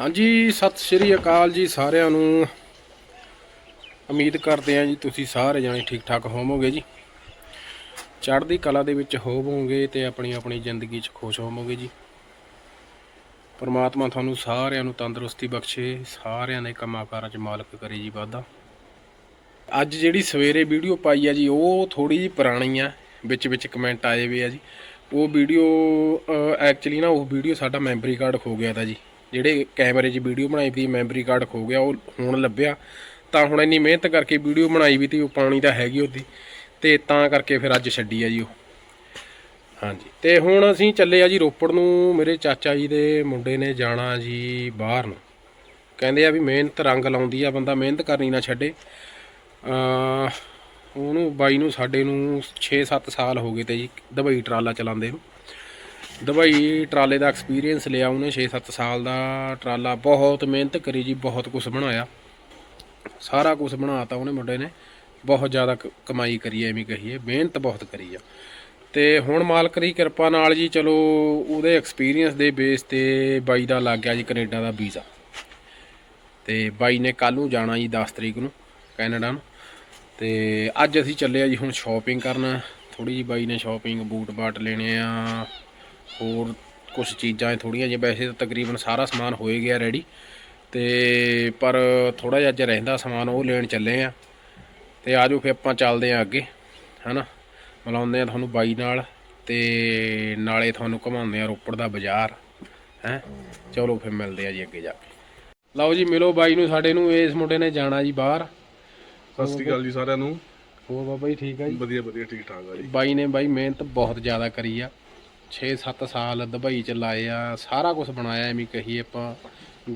ਹਾਂਜੀ, ਸਤਿ ਸ਼੍ਰੀ ਅਕਾਲ ਜੀ ਸਾਰਿਆਂ ਨੂੰ। ਉਮੀਦ ਕਰਦੇ ਹਾਂ ਜੀ ਤੁਸੀਂ ਸਾਰੇ ਜਾਣੇ ਠੀਕ ਠਾਕ ਹੋਵੋਗੇ ਜੀ। ਚੜ੍ਹਦੀ ਕਲਾ ਦੇ ਵਿੱਚ ਹੋਵੋਗੇ ਤੇ ਆਪਣੀ ਆਪਣੀ ਜ਼ਿੰਦਗੀ 'ਚ ਖੁਸ਼ ਹੋਵੋਗੇ ਜੀ। ਪਰਮਾਤਮਾ ਤੁਹਾਨੂੰ ਸਾਰਿਆਂ ਨੂੰ ਤੰਦਰੁਸਤੀ ਬਖਸ਼ੇ, ਸਾਰਿਆਂ ਦੇ ਕੰਮਾਂ ਕਾਰਾਂ 'ਚ ਮਾਲਕ ਕਰੇ ਜੀ ਵਾਧਾ। ਅੱਜ ਜਿਹੜੀ ਸਵੇਰੇ ਵੀਡੀਓ ਪਾਈ ਆ ਜੀ, ਉਹ ਥੋੜੀ ਜੀ ਪੁਰਾਣੀ ਆ, ਵਿੱਚ ਵਿੱਚ ਕਮੈਂਟ ਆਏ ਵੇ ਆ ਜੀ। ਉਹ ਵੀਡੀਓ ਐਕਚੁਅਲੀ ਨਾ ਉਹ ਵੀਡੀਓ ਸਾਡਾ ਮੈਮਰੀ ਕਾਰਡ ਖੋ ਗਿਆ ਤਾ ਜੀ। ਜਿਹੜੇ ਕੈਮਰੇ 'ਚ ਵੀਡੀਓ ਬਣਾਈ ਵੀ ਮੈਮਰੀ ਕਾਰਡ ਖੋ ਗਿਆ, ਉਹ ਹੁਣ ਲੱਭਿਆ। ਤਾਂ ਹੁਣ ਇੰਨੀ ਮਿਹਨਤ ਕਰਕੇ ਵੀਡੀਓ ਬਣਾਈ ਵੀ ਤੀ ਉਹ ਪਾਣੀ ਤਾਂ ਹੈਗੀ ਉਹਦੀ। ਤੇ ਤਾਂ ਕਰਕੇ ਫਿਰ ਅੱਜ ਛੱਡੀ ਆ ਜੀ ਉਹ। ਹਾਂਜੀ। ਤੇ ਹੁਣ ਅਸੀਂ ਚੱਲੇ ਆ ਜੀ ਰੋਪੜ ਨੂੰ। ਮੇਰੇ ਚਾਚਾ ਜੀ ਦੇ ਮੁੰਡੇ ਨੇ ਜਾਣਾ ਜੀ ਬਾਹਰ ਨੂੰ। ਕਹਿੰਦੇ ਆ ਵੀ ਮਿਹਨਤ ਰੰਗ ਲਾਉਂਦੀ ਆ, ਬੰਦਾ ਮਿਹਨਤ ਕਰਨੀ ਨਾ ਛੱਡੇ। ਅ ਉਹਨੂੰ, ਬਾਈ ਨੂੰ, ਸਾਡੇ ਨੂੰ 6-7 ਸਾਲ ਹੋ ਗਏ ਤੇ ਜੀ, ਦੁਬਈ ਟਰਾਲਾ ਚਲਾਉਂਦੇ ਨੂੰ। ਦੁਬਈ ਟਰਾਲੇ ਦਾ ਐਕਸਪੀਰੀਅੰਸ ਲਿਆ ਉਹਨੇ 6-7 ਸਾਲ ਦਾ ਟਰਾਲਾ, ਬਹੁਤ ਮਿਹਨਤ ਕਰੀ ਜੀ, ਬਹੁਤ ਕੁਝ ਬਣਾਇਆ। ਸਾਰਾ ਕੁਝ ਬਣਾਤਾ ਉਹਨੇ ਮੁੰਡੇ ਨੇ। ਬਹੁਤ ਜ਼ਿਆਦਾ ਕ- ਕਮਾਈ ਕਰੀ ਐਵੇਂ ਕਹੀਏ। ਮਿਹਨਤ ਬਹੁਤ ਕਰੀ ਆ। ਤੇ ਹੁਣ ਮਾਲਕ ਦੀ ਕਿਰਪਾ ਨਾਲ ਜੀ, ਚਲੋ ਉਹਦੇ ਐਕਸਪੀਰੀਅੰਸ ਦੇ ਬੇਸ ਤੇ ਬਾਈ ਦਾ ਲੱਗ ਗਿਆ ਜੀ ਕੈਨੇਡਾ ਦਾ ਵੀਜ਼ਾ। ਤੇ ਬਾਈ ਨੇ ਕੱਲ ਨੂੰ ਜਾਣਾ ਜੀ 10 ਤਰੀਕ ਨੂੰ ਕੈਨੇਡਾ ਨੂੰ। ਤੇ ਅੱਜ ਅਸੀਂ ਚੱਲੇ ਆ ਜੀ ਹੁਣ ਸ਼ਾਪਿੰਗ ਕਰਨ। ਥੋੜੀ ਜੀ ਬਾਈ ਨੇ ਸ਼ਾਪਿੰਗ ਬੂਟ ਬਾਟ ਲੈਣੇ ਆ। ਹੋਰ ਕੁਝ ਚੀਜ਼ਾਂ ਥੋੜੀਆਂ ਜਿਹੀਆਂ ਵੈਸੇ ਤਾਂ ਤਕਰੀਬਨ ਸਾਰਾ ਸਮਾਨ ਹੋਏ ਗਿਆ ਰੈਡੀ ਤੇ ਪਰ ਥੋੜਾ ਜਿਹਾ ਅੱਜ ਰਹਿੰਦਾ ਸਮਾਨ ਉਹ ਲੈਣ ਚੱਲੇ ਆ। ਤੇ ਆਜੋ ਫਿਰ ਆਪਾਂ ਚੱਲਦੇ ਆ ਅੱਗੇ ਹਨਾ? ਮਿਲਾਉਂਦੇ ਆ ਤੁਹਾਨੂੰ ਬਾਈ ਨਾਲ ਤੇ ਨਾਲੇ ਤੁਹਾਨੂੰ ਘੁਮਾਉਂਦੇ ਆ ਰੋਪੜ ਦਾ ਬਾਜ਼ਾਰ ਹੈ? ਚਲੋ ਫਿਰ ਮਿਲਦੇ ਆ ਜੀ ਅੱਗੇ ਜਾ ਕੇ। ਲਓ ਜੀ ਮਿਲੋ ਬਾਈ ਨੂੰ ਸਾਡੇ ਨੂੰ ਇਸ ਮੁੰਡੇ ਨੇ ਜਾਣਾ ਜੀ ਬਾਹਰ। ਸਤਿ ਸ਼੍ਰੀ ਅਕਾਲ ਜੀ ਸਾਰਿਆਂ ਨੂੰ। ਹੋਰ ਬਾਬਾ ਜੀ ਠੀਕ ਆ ਜੀ? ਵਧੀਆ ਵਧੀਆ ਠੀਕ ਠਾਕ ਆ ਜੀ। ਬਾਈ ਨੇ ਬਾਈ ਮਿਹਨਤ ਬਹੁਤ ਜ਼ਿਆਦਾ ਕਰੀ ਆ। 6-7 ਸਾਲ ਦੁਬਈ ਚ ਲਾਏ ਆ, ਸਾਰਾ ਕੁਝ ਬਣਾਇਆ ਐਵੇਂ ਕਹੀਏ ਆਪਾਂ।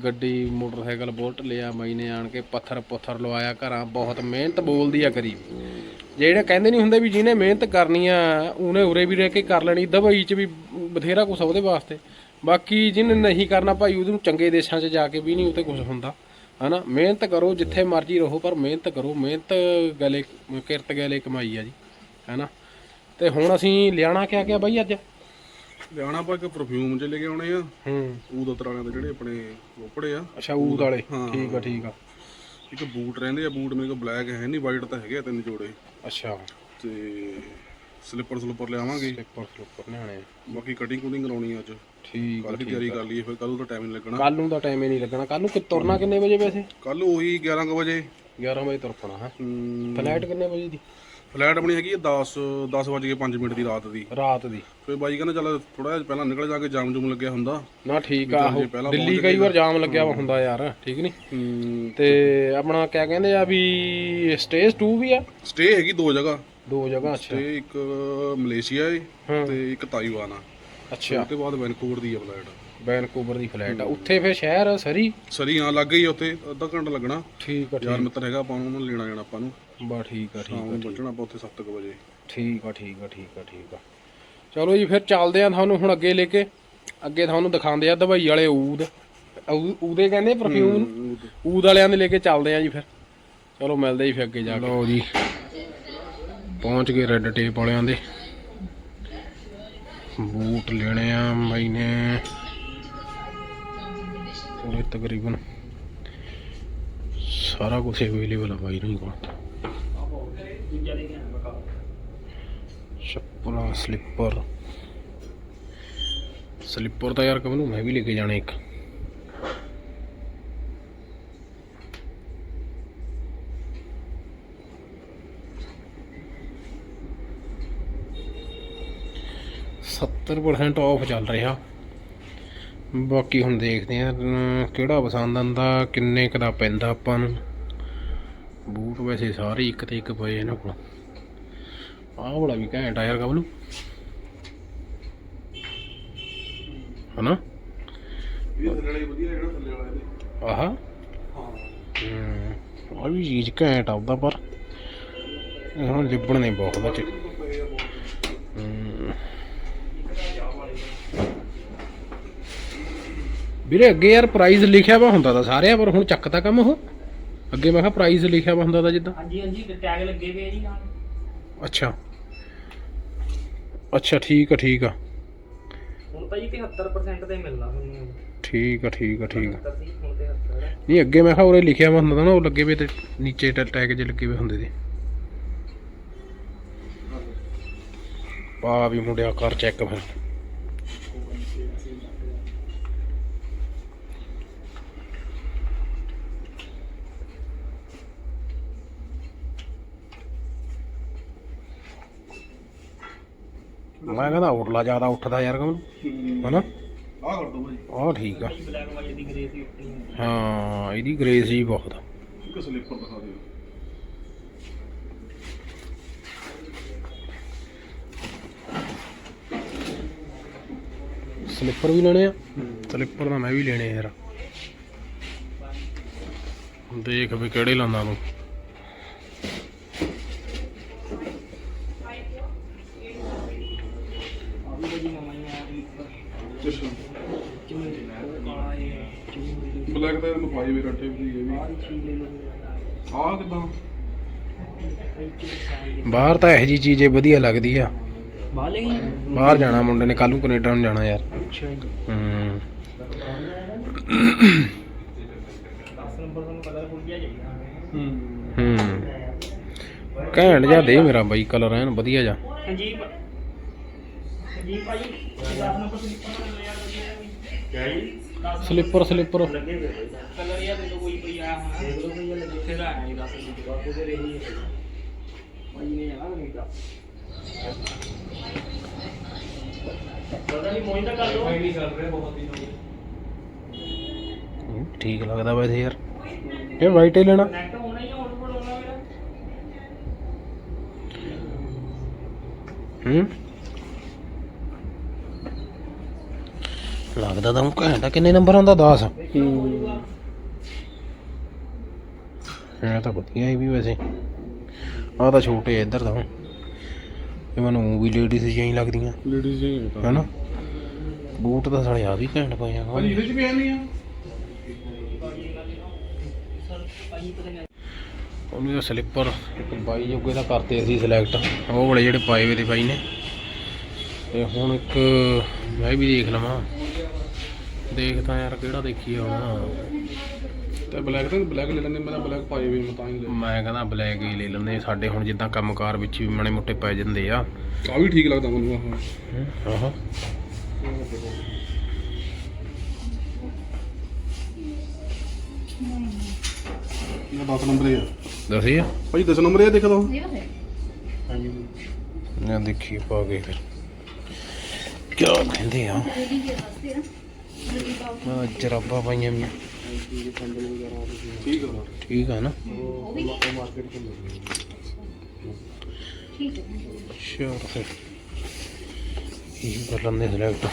ਗੱਡੀ, ਮੋਟਰਸਾਈਕਲ, ਬੁਲਟ ਲਿਆ ਬਾਈ ਨੇ ਆਣ ਕੇ ਪੱਥਰ ਪੁੱਥਰ ਲਵਾਇਆ ਘਰਾਂ, ਬਹੁਤ ਮਿਹਨਤ ਬੋਲਦੀ ਆ ਕਰੀ ਜਿਹੜੇ ਕਹਿੰਦੇ ਨਹੀਂ ਹੁੰਦੇ ਵੀ ਜਿਹਨੇ ਮਿਹਨਤ ਕਰਨੀ ਆ, ਉਹਨੇ ਉਰੇ ਵੀ ਰਹਿ ਕੇ ਕਰ ਲੈਣੀ, ਦੁਬਈ ਚ ਵੀ ਬਥੇਰਾ ਕੁਝ ਉਹਦੇ ਵਾਸਤੇ। ਬਾਕੀ ਜਿਹਨੇ ਨਹੀਂ ਕਰਨਾ ਭਾਈ ਉਹਨੂੰ ਚੰਗੇ ਦੇਸ਼ਾਂ 'ਚ ਜਾ ਕੇ ਵੀ ਨਹੀਂ ਉਤੇ ਕੁਝ ਹੁੰਦਾ, ਹਨਾ? ਮਿਹਨਤ ਕਰੋ, ਜਿੱਥੇ ਮਰਜ਼ੀ ਰਹੋ, ਪਰ ਮਿਹਨਤ ਕਰੋ। ਮਿਹਨਤ ਗਲੇ, ਕਿਰਤ ਗਲੇ ਕਮਾਈ ਆ ਜੀ, ਹੈਨਾ? ਤੇ ਹੁਣ ਅਸੀਂ ਲਿਆਣਾ ਕਿਆ ਕਿਆ ਬਾਈ ਅੱਜ? ਲਿਆਣਾ ਆਪਾਂ ਇੱਕ ਪਰਫਿਊਮ ਚ ਲੈ ਕੇ ਆਉਣੇ ਆ। ਹੂੰ। ਊਦ ਤਰਾਣੇ ਦੇ ਜਿਹੜੇ ਆਪਣੇ ਰੋਪੜੇ ਆ। ਅੱਛਾ ਊਦ ਵਾਲੇ। ਹਾਂ। ਠੀਕ ਆ ਠੀਕ ਆ। ਇੱਕ ਬੂਟ ਰਹਿੰਦੇ ਆ ਬੂਟ ਮੇਰੇ ਕੋਲ ਬਲੈਕ ਹੈ ਨਹੀਂ ਵਾਈਟ ਤਾਂ ਹੈਗੇ ਆ ਤਿੰਨ ਜੋੜੇ। ਅੱਛਾ। ਤੇ ਸਲਿੱਪਰ ਸਲਿੱਪਰ ਲਿਆਵਾਂਗੇ। ਪੇਪਰ ਸਲੂਪਰ ਲਿਆਣੇ ਬਾਕੀ ਕਟਿੰਗ ਕੁਟਿੰਗ ਕਰਾਉਣੀ ਆ ਅੱਜ। ਠੀਕ ਕੱਲ ਦੀ ਤਿਆਰੀ ਕਰ ਲਈਏ ਫਿਰ ਕੱਲ ਨੂੰ ਤਾਂ ਟਾਈਮ ਨਹੀਂ ਲੱਗਣਾ। ਕੱਲ ਨੂੰ ਤਾਂ ਟਾਈਮ ਹੀ ਨਹੀਂ ਲੱਗਣਾ। ਕੱਲ ਨੂੰ ਕਿ ਤੁਰਨਾ ਕਿੰਨੇ ਵਜੇ ਵੈਸੇ? ਕੱਲ ਉਹੀ 11 ਕੁ ਵਜੇ। 11 ਵਜੇ ਤੁਰ ਪਣਾ ਹੈ। ਹਮ, ਫਲਾਈਟ ਕਿੰਨੇ ਵਜੇ ਦੀ? ਫਲਾਈਟ ਆਪਣੀ ਹੈਗੀ ਆ 10 10 ਵਜੇ 5 ਮਿੰਟ ਦੀ ਰਾਤ ਦੀ। ਰਾਤ ਦੀ। ਫਿਰ ਬਾਈ ਕਹਿੰਦਾ ਚੱਲ ਥੋੜਾ ਜਿਹਾ ਪਹਿਲਾਂ ਨਿਕਲ ਜਾ ਕੇ ਜਾਮ ਜੂਮ ਲੱਗਿਆ ਹੁੰਦਾ। ਨਾ ਠੀਕ ਆ ਉਹ ਦਿੱਲੀ ਕਈ ਵਾਰ ਜਾਮ ਲੱਗਿਆ ਹੁੰਦਾ ਯਾਰ ਠੀਕ ਨਹੀਂ ਤੇ ਆਪਣਾ ਕਿਆ ਕਹਿੰਦੇ ਆ ਵੀ ਸਟੇਜ 2 ਵੀ ਆ? ਸਟੇ ਹੈਗੀ ਦੋ ਜਗ੍ਹਾ। ਦੋ ਜਗ੍ਹਾ ਅੱਛਾ। ਤੇ ਇੱਕ ਮਲੇਸ਼ੀਆ ਏ ਹਾਂ। ਤੇ ਇੱਕ ਤਾਈਵਾਨ ਆ। ਅੱਛਾ। ਉਸ ਤੋਂ ਬਾਅਦ ਵੈਨਕੂਵਰ ਦੀ ਆ ਫਲਾਈਟ ਵੈਨਕੂਵਰ ਦੀ ਫਲਾਈਟ ਆ। ਉੱਥੇ ਫਿਰ ਸ਼ਹਿਰ ਸਰੀ? ਸਰੀ ਹਾਂ ਲੱਗ ਗਈ ਉੱਥੇ। ਅੱਧਾ ਘੰਟਾ ਲੱਗਣਾ। ਠੀਕ ਆ ਯਾਰ ਮਿੱਤਰ ਹੈਗਾ ਆਪਾਂ ਨੂੰ ਉਹਨੂੰ ਲੈਣਾ ਜਾਣਾ ਆਪਾਂ ਨੂੰ। ਬਾ ਠੀਕ ਆ ਠੀਕ ਹਾਂ ਪਹੁੰਚਣਾ ਆਪਾਂ ਉੱਥੇ 7 ਵਜੇ। ਠੀਕ ਆ ਠੀਕ ਆ ਠੀਕ ਆ ਠੀਕ ਆ। ਚਲੋ ਜੀ ਫਿਰ ਚੱਲਦੇ ਆ ਤੁਹਾਨੂੰ ਹੁਣ ਅੱਗੇ ਲੈ ਕੇ। ਅੱਗੇ ਤੁਹਾਨੂੰ ਦਿਖਾਉਂਦੇ ਆ ਦਵਾਈ ਵਾਲੇ ਊਦ। ਊ- ਊਦੇ ਕਹਿੰਦੇ ਪਰਫਿਊਮ ਊਦ। ਵਾਲਿਆਂ ਦੇ ਲੈ ਕੇ ਚੱਲਦੇ ਆ ਜੀ ਫਿਰ। ਚਲੋ ਮਿਲਦੇ ਜੀ ਫਿਰ ਅੱਗੇ ਜਾ ਕੇ। ਲਓ ਜੀ। ਪਹੁੰਚ ਗਏ ਰੈੱਡ ਟੇਪ ਵਾਲਿਆਂ ਦੇ। ਬੂਟ ਲੈਣੇ ਆ ਬਾਈ ਨੇ। ਤਕਰੀਬਨ ਸਾਰਾ ਕੁਝ ਅਵੇਲੇਬਲ ਆ ਬਾਈ ਨੂੰ ਕੋਲ। ਚੱਪਲਾਂ ਸਲਿੱਪਰ। ਸਲਿੱਪਰ ਤਾਂ ਯਾਰ ਕਮਨੂੰ ਮੈਂ ਵੀ ਲੈ ਕੇ ਜਾਣਾ ਇੱਕ। ਸੱਤਰ ਪਰਸੈਂਟ ਆਫ ਚੱਲ ਰਿਹਾ। ਬਾਕੀ ਹੁਣ ਦੇਖਦੇ ਆ ਕਿਹੜਾ ਪਸੰਦ ਆਂਦਾ ਕਿੰਨੇ ਕੁ ਦਾ ਪੈਂਦਾ ਆਪਾਂ ਨੂੰ। ਬੂਟ ਵੈਸੇ ਸਾਰੇ ਇੱਕ ਤੇ ਇੱਕ ਪਏ ਇਹਨਾਂ ਕੋਲ। ਆਹ ਬੜਾ ਵੀ ਘੈਂਟ ਆ ਯਾਰ ਕਬਲੂ ਹਨਾ? ਇਹ ਥੱਲੇ ਵਾਲੀ ਵਧੀਆ ਜਿਹੜਾ ਥੱਲੇ ਵਾਲਾ ਇਹਦੇ। ਆਹਾ? ਹਾਂ। ਆ ਵੀ ਚੀਜ਼ ਘੈਂਟ ਆਉਂਦਾ ਪਰ। ਇਹ ਹੁਣ ਲਿਬਣ ਨੇ ਬਹੁਤ ਵਿੱਚ। ਹਮ। ਵੀਰੇ ਅੱਗੇ ਯਾਰ ਪ੍ਰਾਈਸ ਲਿਖਿਆ ਵਾ ਹੁੰਦਾ ਤਾਂ ਸਾਰਿਆਂ ਪਰ ਹੁਣ ਚੱਕਤਾ ਕੰਮ ਉਹ। ਅੱਗੇ ਮੈਂ ਕਿਹਾ ਪ੍ਰਾਈਸ ਲਿਖਿਆ ਵਾ ਹੁੰਦਾ ਤਾਂ ਜਿੱਦਾਂ। ਹਾਂਜੀ ਹਾਂਜੀ ਤੇ ਟੈਗ ਲੱਗੇ ਹੋਏ ਆ ਜੀ ਨਾਲ। ਅੱਛਾ। ਅੱਛਾ ਠੀਕ ਆ ਠੀਕ ਆ। ਹੁਣ ਤਾਂ ਜੀ 73% ਤੇ ਮਿਲਣਾ ਤੁਹਾਨੂੰ ਠੀਕ ਆ ਠੀਕ ਆ ਠੀਕ ਆ। ਨਹੀਂ ਅੱਗੇ ਮੈਂ ਕਿਹਾ ਉਰੇ ਲਿਖਿਆ ਵਾ ਹੁੰਦਾ ਤਾ ਨਾ ਉਹ ਲੱਗੇ ਵੇ ਤੇ ਨੀਚੇ ਟੈਗ ਜੇ ਲੱਗੇ ਵੇ ਹੁੰਦੇ ਸੀ ਪਾ ਵੀ ਮੁੰਡਿਆ ਕਰ ਚੈੱਕ ਫਿਰ। ਮੈਂ ਕਹਿੰਦਾ ਉਰਲਾ ਜ਼ਿਆਦਾ ਉੱਠਦਾ ਯਾਰ ਕਮਲ। ਹਨਾ? ਆਹ ਕਰ ਦੋ ਭਾਈ। ਆਹ ਠੀਕ ਆ। ਬਲੈਕ ਦੀ ਗ੍ਰੇ ਸੀ ਹਾਂ। ਇਹਦੀ ਗ੍ਰੇਸ ਜੀ ਬਹੁਤ। ਆ ਇੱਕ ਸਲਿੱਪਰ ਦਿਖਾ ਦਿਓ। ਸਲਿੱਪਰ ਵੀ ਲੈਣੇ ਆ? ਸਲਿੱਪਰ ਤਾਂ ਮੈਂ ਵੀ ਲੈਣੇ ਆ ਯਾਰ। ਦੇਖ ਵੀ ਕਿਹੜੇ ਲਾਂਦਾ ਨੂੰ ਆ ਵੀ ਬੜੀ ਮਮਾਈਆਂ ਆ ਵੀ ਅੱਛਾ ਕਿਵੇਂ ਉਹ ਕਾਲਾ ਹੈ ਚੂੜੀ ਬਲੈਕ ਤਾਂ ਇਹਨੂੰ ਪਾਈ ਵੀ ਰੱਟੇ ਵੀ ਲੈ ਲਓ ਆਹ ਕਿਦਾਂ? ਬਾਹਰ ਤਾਂ ਇਹੋ ਜੀ ਚੀਜ਼ ਏ ਵਧੀਆ ਲੱਗਦੀ ਆ। ਬਾਲੇ ਹੀ ਬਾਹਰ ਜਾਣਾ ਮੁੰਡੇ ਨੇ ਕੱਲ ਨੂੰ ਕੈਨੇਡਾ ਨੂੰ ਜਾਣਾ ਯਾਰ। ਅੱਛਾ ਜੀ। ਹੂੰ। 10 ਨੰਬਰ ਤੁਹਾਨੂੰ ਕਲਰ ਫੁੱਲ ਗਿਆ ਚਾਹੀਦਾ ਹੂੰ। ਹੂੰ ਘੈਂਟ ਜਾ ਦੇ ਮੇਰਾ ਬਾਈ ਕਲਰ ਐਨ ਵਧੀਆ ਜਾ ਸੰਜੀਵ ਸੰਜੀਵ ਭਾਈ 10 ਨੰਬਰ ਸਲਿੱਪਰ ਲੈ ਯਾਰ ਵਧੀਆ ਜੀ? Sleeper sleeper. ਕਲਰ ਯਾਰ ਦੇ ਦੋ ਕੋਈ ਕੋਈ ਆਇਆ ਹੋਣਾ ਦੇਖ ਭਈਆ ਲੱਗੇ ਫਿਰ ਆਇਆ ਇਹ 10 ਨੰਬਰ ਬਾਅਦ ਉਹਦੇ ਰਹੀ ਹੈ ਭਾਈ ਨੇ ਜਾਣਾ ਕੈਨੇਡਾ ਪਤਾ ਨਹੀਂ ਮੋਇੰਦਾ ਕਰ ਲਓ ਨਹੀਂ ਕਰ ਰਿਹਾ ਬਹੁਤ ਦਿਨ ਹੋ ਗਏ ਠੀਕ ਲੱਗਦਾ ਵੈਸੇ ਯਾਰ। ਇਹ ਵਾਈਟ ਹੀ ਲੈਣਾ। ਨੈਟ ਹੋਣਾ ਹੀ ਆਊਟਪੁੱਟ ਹੋਣਾ ਮੇਰਾ ਹੂੰ? ਲੱਗਦਾ ਤਾਂ ਉਹ ਘੈਂਟਾ ਕਿੰਨੇ ਨੰਬਰ ਆਉਂਦਾ 10 ਇਹ ਤਾਂ ਵਧੀਆ ਹੀ ਵੀ ਵੈਸੇ। ਆਹ ਤਾਂ ਛੋਟੇ ਆ ਇੱਧਰ ਤਾਂ। ਇਹ ਮੈਨੂੰ ਵੀ ਲੇਡੀਜ਼ ਜਿਹੀਆਂ ਹੀ ਲੱਗਦੀਆਂ। ਲੇਡੀਜ਼ ਹੀ ਹੈ ਹੈਨਾ? ਬੂਟ ਤਾਂ ਸਾਲੇ ਆ ਵੀ ਘੈਂਟ ਪਏ ਆ। ਇਹਦੇ ਚ ਵੀ ਨਹੀਂ ਆ? ਉਹਨੂੰ ਤਾਂ ਸਲਿੱਪਰ ਇੱਕ ਬਾਈ ਜੋਗੇ ਦਾ ਕਰਤੇ ਅਸੀਂ ਸਿਲੈਕਟ ਉਹ ਵਾਲੇ ਜਿਹੜੇ ਪਾਏ ਵੇ ਤੇ ਬਾਈ ਨੇ। ਤੇ ਹੁਣ ਇੱਕ ਮੈਂ ਵੀ ਦੇਖ ਲਵਾਂ। ਦੇਖਦਾ ਯਾਰ ਕਿਹੜਾ ਦੇਖੀਏ ਹੁਣ। ਤੇ ਬਲੈਕ ਤਾਂ ਬਲੈਕ ਲੈ ਲੈਂਦੇ ਮੈਂ ਬਲੈਕ ਪਾਏ ਵੀ ਮੈਂ ਤਾਂ ਹੀ ਲੈ ਮੈਂ ਕਹਿੰਦਾ ਬਲੈਕ ਹੀ ਲੈ ਲੈਂਦੇ ਸਾਡੇ ਹੁਣ ਜਿੱਦਾਂ ਕੰਮਕਾਰ ਵਿੱਚ ਵੀ ਮਾੜੇ ਮੋਟੇ ਪੈ ਜਾਂਦੇ ਆ। ਆ ਵੀ ਠੀਕ ਲੱਗਦਾ ਮੈਨੂੰ ਆਹ। ਆਹੋ। ਇਹ 10 ਨੰਬਰ ਹੀ ਆ। ਦੱਸਿਆ ਭਾਈ 10 ਨੰਬਰ ਇਹ ਦੇਖ ਦੋ ਨਾ ਦੇਖੀ ਪਾ ਕੇ ਫਿਰ। ਕਿਆ ਕਹਿੰਦੇ ਆ? ਜਰਾਬਾਂ ਪਾਈਆਂ ਵੀ। ਠੀਕ ਆ। ਠੀਕ ਆ ਨਾ? ਠੀਕ ਹੈ ਫਿਰ। ਇਹ ਕਰ ਲੈਂਦੇ ਸਿਲੈਕਟ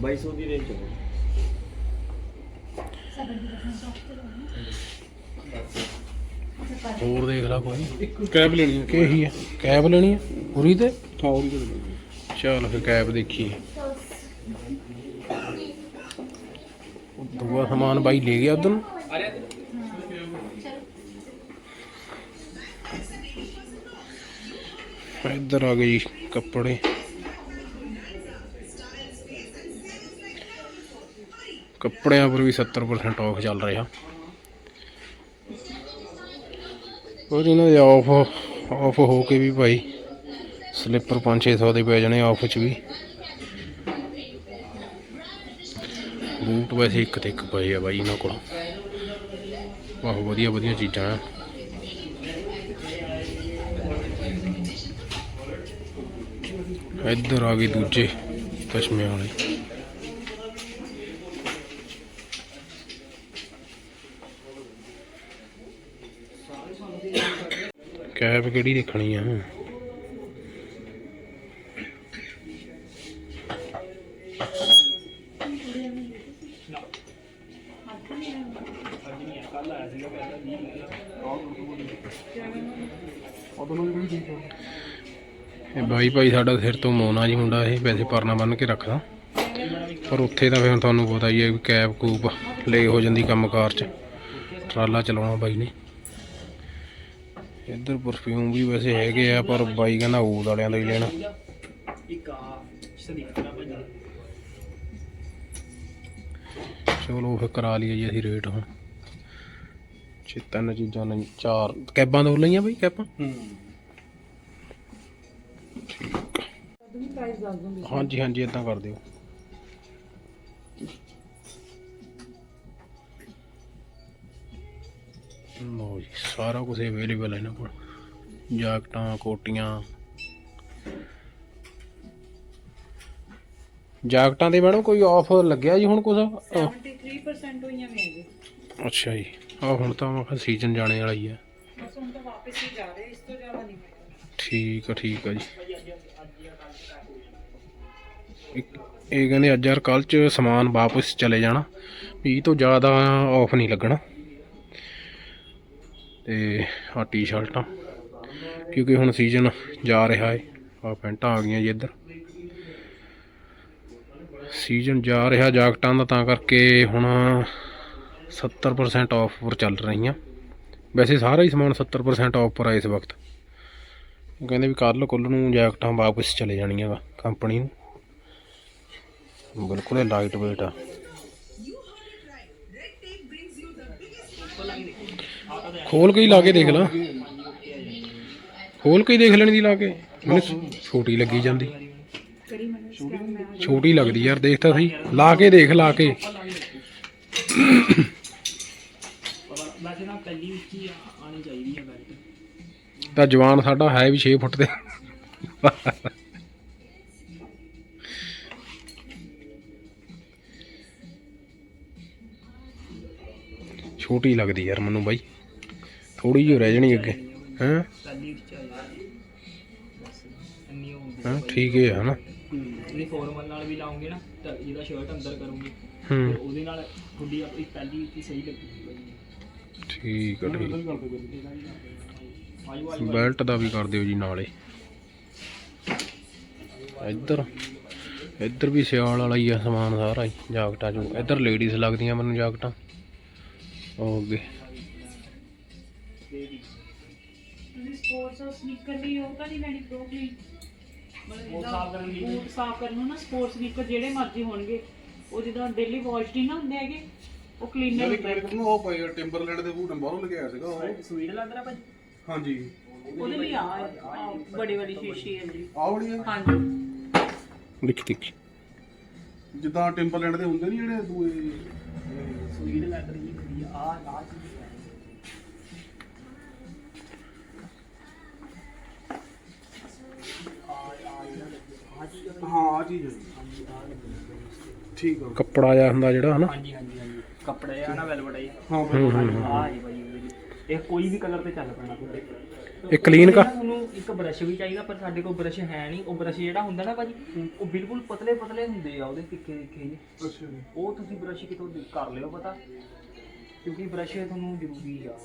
2200 ਦੀ ਰੇਂਜ ਚ ਹੋਰ ਦੇਖ ਲਾ ਕੋਈ। ਕੈਬ ਲੈਣੀ ਹੈ ਕਿ ਹੈ ਕੈਬ ਲੈਣੀ ਹੈ ਪੂਰੀ ਤੇ? ਹਾਂ ਉਹਦੀ ਤਾਂ ਚਲ ਫਿਰ ਕੈਬ ਦੇਖੀ। ਦੂਆ ਸਮਾਨ ਬਾਈ ਲੈ ਗਿਆ ਉਧਰ ਇੱਧਰ ਆ ਗਏ ਜੀ ਕੱਪੜੇ। ਕੱਪੜਿਆਂ ਪਰ ਵੀ 70% ਆਫ ਚੱਲ ਰਿਹਾ। ਔਰ ਇਹਨਾਂ ਦੇ ਆਫ ਆਫ ਹੋ ਕੇ ਵੀ ਭਾਈ ਸਲਿੱਪਰ 5-600 ਦੇ ਪੈ ਜਾਣੇ ਆਫ ਚ ਵੀ। ਬੂਟ ਵੈਸੇ ਇੱਕ ਤੇ ਇੱਕ ਪਏ ਆ ਬਾਈ ਇਹਨਾਂ ਕੋਲ। ਬਹੁਤ ਵਧੀਆ ਵਧੀਆ ਚੀਜ਼ਾਂ ਆ। ਇੱਧਰ ਆ ਗਏ ਦੂਜੇ ਚਸ਼ਮੇ ਵਾਲੇ। ਕੈਬ ਕਿਹੜੀ ਦੇਖਣੀ ਆ ਕੱਲ ਆਇਆ ਸੀਗਾ ਪਹਿਲਾਂ 20 ਉਹਦੋਂ ਨੂੰ ਵੀ ਠੀਕ ਆ ਇਹ ਬਾਈ ਭਾਈ, ਸਾਡਾ ਸਿਰ ਤੋਂ ਮੋਨਾ ਜੀ ਮੁੰਡਾ ਇਹ, ਵੈਸੇ ਪਰਨਾ ਬੰਨ ਕੇ ਰੱਖਦਾ। ਪਰ ਉੱਥੇ ਤਾਂ ਫਿਰ ਤੁਹਾਨੂੰ ਪਤਾ ਹੀ ਹੈ ਵੀ ਕੈਬ ਕੂਬ ਲੇ ਹੋ ਜਾਂਦੀ ਕੰਮਕਾਰ 'ਚ। ਟਰਾਲਾ ਚਲਾਉਣਾ ਬਾਈ ਨੇ। ਇੱਧਰ ਪਰਫਿਊਮ ਵੀ ਵੈਸੇ ਹੈਗੇ ਆ, ਪਰ ਬਾਈ ਕਹਿੰਦਾ ਊਦ ਵਾਲਿਆਂ ਦਾ ਹੀ ਲੈਣਾ। ਚਲੋ ਫਿਰ ਕਰਾ ਲਈਏ ਜੀ ਅਸੀਂ ਰੇਟ ਹੁਣ। ਛੇ ਤਿੰਨ ਚੀਜ਼ਾਂ ਨੇ ਚਾਰ ਕੈਬਾਂ ਦੋ ਲਈਆਂ ਬਾਈ ਕੈਬਾਂ? ਹਾਂਜੀ ਹਾਂਜੀ ਇਦਾਂ ਕਰ ਦਿਓ। ਲਓ ਜੀ ਸਾਰਾ ਕੁਝ ਅਵੇਲੇਬਲ ਹੈ ਇਹਨਾਂ ਕੋਲ। ਜਾਕਟਾਂ ਕੋਟੀਆਂ। ਜਾਕਟਾਂ ਦੇ ਮੈਡਮ ਕੋਈ ਆਫਰ ਲੱਗਿਆ ਜੀ ਹੁਣ ਕੁਝ 73% ਹੋਈਆਂ ਨੇ ਜੀ ਅੱਛਾ ਜੀ ਆ ਹੁਣ ਤਾਂ ਮੈਂ ਕਿਹਾ ਸੀਜ਼ਨ ਜਾਣੇ ਵਾਲਾ ਹੀ ਹੈ। ਬਸ ਹੁਣ ਤਾਂ ਵਾਪਸ ਹੀ ਜਾ ਰਹੇ ਇਸ ਤੋਂ ਜ਼ਿਆਦਾ ਨਹੀਂ ਠੀਕ ਆ ਠੀਕ ਆ ਜੀ। ਇਹ ਕਹਿੰਦੇ ਅੱਜ ਯਾਰ ਕੱਲ ਚ ਸਮਾਨ ਵਾਪਸ ਚਲੇ ਜਾਣਾ। ਵੀ ਤੋਂ ਜ਼ਿਆਦਾ ਆਫ ਨਹੀਂ ਲੱਗਣਾ। ਤੇ ਆ। ਟੀ-ਸ਼ਰਟਾਂ ਕਿਉਂਕਿ ਹੁਣ ਸੀਜ਼ਨ ਜਾ ਰਿਹਾ ਹੈ ਆ ਪੈਂਟਾਂ ਆ ਗਈਆਂ ਜੀ ਇੱਧਰ। ਸੀਜ਼ਨ ਜਾ ਰਿਹਾ ਜਾਕਟਾਂ ਦਾ, ਤਾਂ ਕਰਕੇ ਹੁਣ 70% ਆਫ ਪਰ ਚੱਲ ਰਹੀਆਂ। ਵੈਸੇ ਸਾਰਾ ਹੀ ਸਮਾਨ 70% ਆਫ ਪਰ ਆ ਇਸ ਵਕਤ। ਕਹਿੰਦੇ ਵੀ ਕੱਲ ਕੁੱਲ ਨੂੰ ਜੈਕਟਾਂ ਵਾਪਸ ਚਲੇ ਜਾਣੀਆਂ ਵਾ ਕੰਪਨੀ ਨੂੰ। ਬਿਲਕੁਲ ਇਹ ਲਾਈਟ weight ਆ। ਖੋਲ ਕੇ ਹੀ ਲਾ ਕੇ ਦੇਖ ਲਾ। ਖੋਲ ਕੇ ਹੀ ਦੇਖ ਲੈਣੀ ਦੀ ਲਾ ਕੇ। ਮੈਨੂੰ ਛੋਟੀ ਲੱਗੀ ਜਾਂਦੀ। ਛੋਟੀ ਲੱਗਦੀ ਯਾਰ, ਦੇਖ ਤਾਂ ਸਹੀ। ਲਾ ਕੇ ਦੇਖ, ਲਾ ਕੇ। ਤਾਂ ਜਵਾਨ ਸਾਡਾ ਹੈ ਵੀ 6 ਫੁੱਟ ਦੇ ਛੋਟੀ ਲੱਗਦੀ ਯਾਰ ਮੈਨੂੰ ਬਾਈ। ਥੋੜੀ ਜਿਹੀ ਰਹਿ ਜਾਣੀ ਅੱਗੇ। ਹੈਂ? ਹਾਂ? ਠੀਕ ਹੈ ਹਨਾ? ਜਿਹੜੀ ਫੋਰਮਲ ਨਾਲ ਵੀ ਲਾਉਂਗੇ ਨਾ ਤਾਂ ਜਿਹਦਾ ਸ਼ਰਟ ਅੰਦਰ ਕਰੂੰਗੇ। ਹੂੰ। ਉਹਦੇ ਨਾਲ ਤੁਹਾਡੀ ਆਪਣੀ ਪਹਿਲੀ ਹੀ ਸਹੀ ਲੱਗੂਗੀ ਠੀਕ ਆ ਠੀਕ ਬੈਲਟ ਦਾ ਵੀ ਕਰ ਦਿਓ ਜੀ ਨਾਲੇ। ਇੱਧਰ ਇੱਧਰ ਵੀ ਸਿਆਲ ਵਾਲਾ ਹੀ ਆ ਸਮਾਨ ਸਾਰਾ ਹੀ ਜਾਕਟਾਂ ਜੋ ਇੱਧਰ ਲੇਡੀਜ਼ ਲੱਗਦੀਆਂ ਮੈਨੂੰ ਜਾਕਟਾਂ। ਉਹ ਅੱਗੇ ਤੁਸੀਂ ਸਪੋਰਟਸ ਸਨੀਕਰ ਲਈ ਉਹ ਤਾਂ ਨਹੀਂ ਲੈਣੀ ਪ੍ਰੋ ਕਲੀਨ ਉਹ ਸਾਫ਼ ਕਰਨ ਲਈ ਬੂਟ ਸਾਫ਼ ਕਰਨ ਨੂੰ ਨਾ ਸਪੋਰਟਸ ਸਨੀਕਰ ਜਿਹੜੇ ਮਰਜ਼ੀ ਹੋਣਗੇ। ਉਹ ਜਿੱਦਾਂ ਡੇਲੀ ਵਾਸ਼ ਨਹੀਂ ਨਾ ਹੁੰਦੇ ਹੈਗੇ ਉਹ ਕਲੀਨਰ ਜਿਹੜੇ ਕ੍ਰਿਕਟ ਨੂੰ ਉਹ ਪਏ ਟਿੰਬਰਲੈਂਡ ਦੇ ਬੂਟ ਬਾਹਰੋਂ ਲੈ ਕੇ ਆਇਆ ਸੀਗਾ ਉਹ। ਸਵੀਟ ਲੱਗ ਰਿਹਾ ਭਾਜੀ? ਹਾਂਜੀ। ਉਹਦੇ ਲਈ ਆ ਬੜੀ ਬੜੀ ਸ਼ੀਸ਼ੀ ਹੈ ਜੀ। ਆਹ ਵਾਲੀ ਆ? ਹਾਂਜੀ। ਦੇਖੀ ਦੇਖੀ। ਜਿੱਦਾਂ ਟਿੰਬਰਲੈਂਡ ਦੇ ਹੁੰਦੇ ਨਹੀਂ ਜਿਹੜੇ ਦੂਏ ਸਵੀਟ ਲੱਗ ਰਹੀ ਹੈ ਆ ਆ ਚੀਜ਼ ਆ। ਜੀ। ਠੀਕ ਆ। ਕੱਪੜਾ ਜਿਹਾ ਹੁੰਦਾ ਜਿਹੜਾ ਹਨਾ? ਹਾਂਜੀ ਹਾਂਜੀ ਹਾਂਜੀ। ਕੱਪੜੇ ਆ ਨਾ ਵੈਲਵਟ ਆਈ ਹਾਂ ਹੂੰ ਹੂੰ ਹੂੰ। ਆ ਜੀ ਭਾਈ ਉਹਦੇ ਵਿੱਚ। ਇਹ ਕੋਈ ਵੀ ਕਲਰ ਤੇ ਚੱਲ ਪੈਣਾ ਤੁਹਾਡੇ ਇਹ clean ਕਾ? ਤੁਹਾਨੂੰ ਇੱਕ ਬ੍ਰਸ਼ ਵੀ ਚਾਹੀਦਾ ਪਰ ਸਾਡੇ ਕੋਲ ਬ੍ਰਸ਼ ਹੈ ਨਹੀਂ। ਉਹ ਬ੍ਰਸ਼ ਜਿਹੜਾ ਹੁੰਦਾ ਨਾ ਭਾਜੀ ਉਹ ਬਿਲਕੁਲ ਪਤਲੇ ਪਤਲੇ ਹੁੰਦੇ ਆ ਉਹਦੇ ਤਿੱਖੇ ਤਿੱਖੇ ਅੱਛਾ ਜੀ। ਉਹ ਤੁਸੀਂ ਬ੍ਰਸ਼ ਕਿਤੋਂ ਦੇ- ਕਰ ਲਿਓ ਪਤਾ। ਕਿਉਂਕਿ ਬ੍ਰਸ਼ ਤੁਹਾਨੂੰ ਜ਼ਰੂਰੀ ਆ।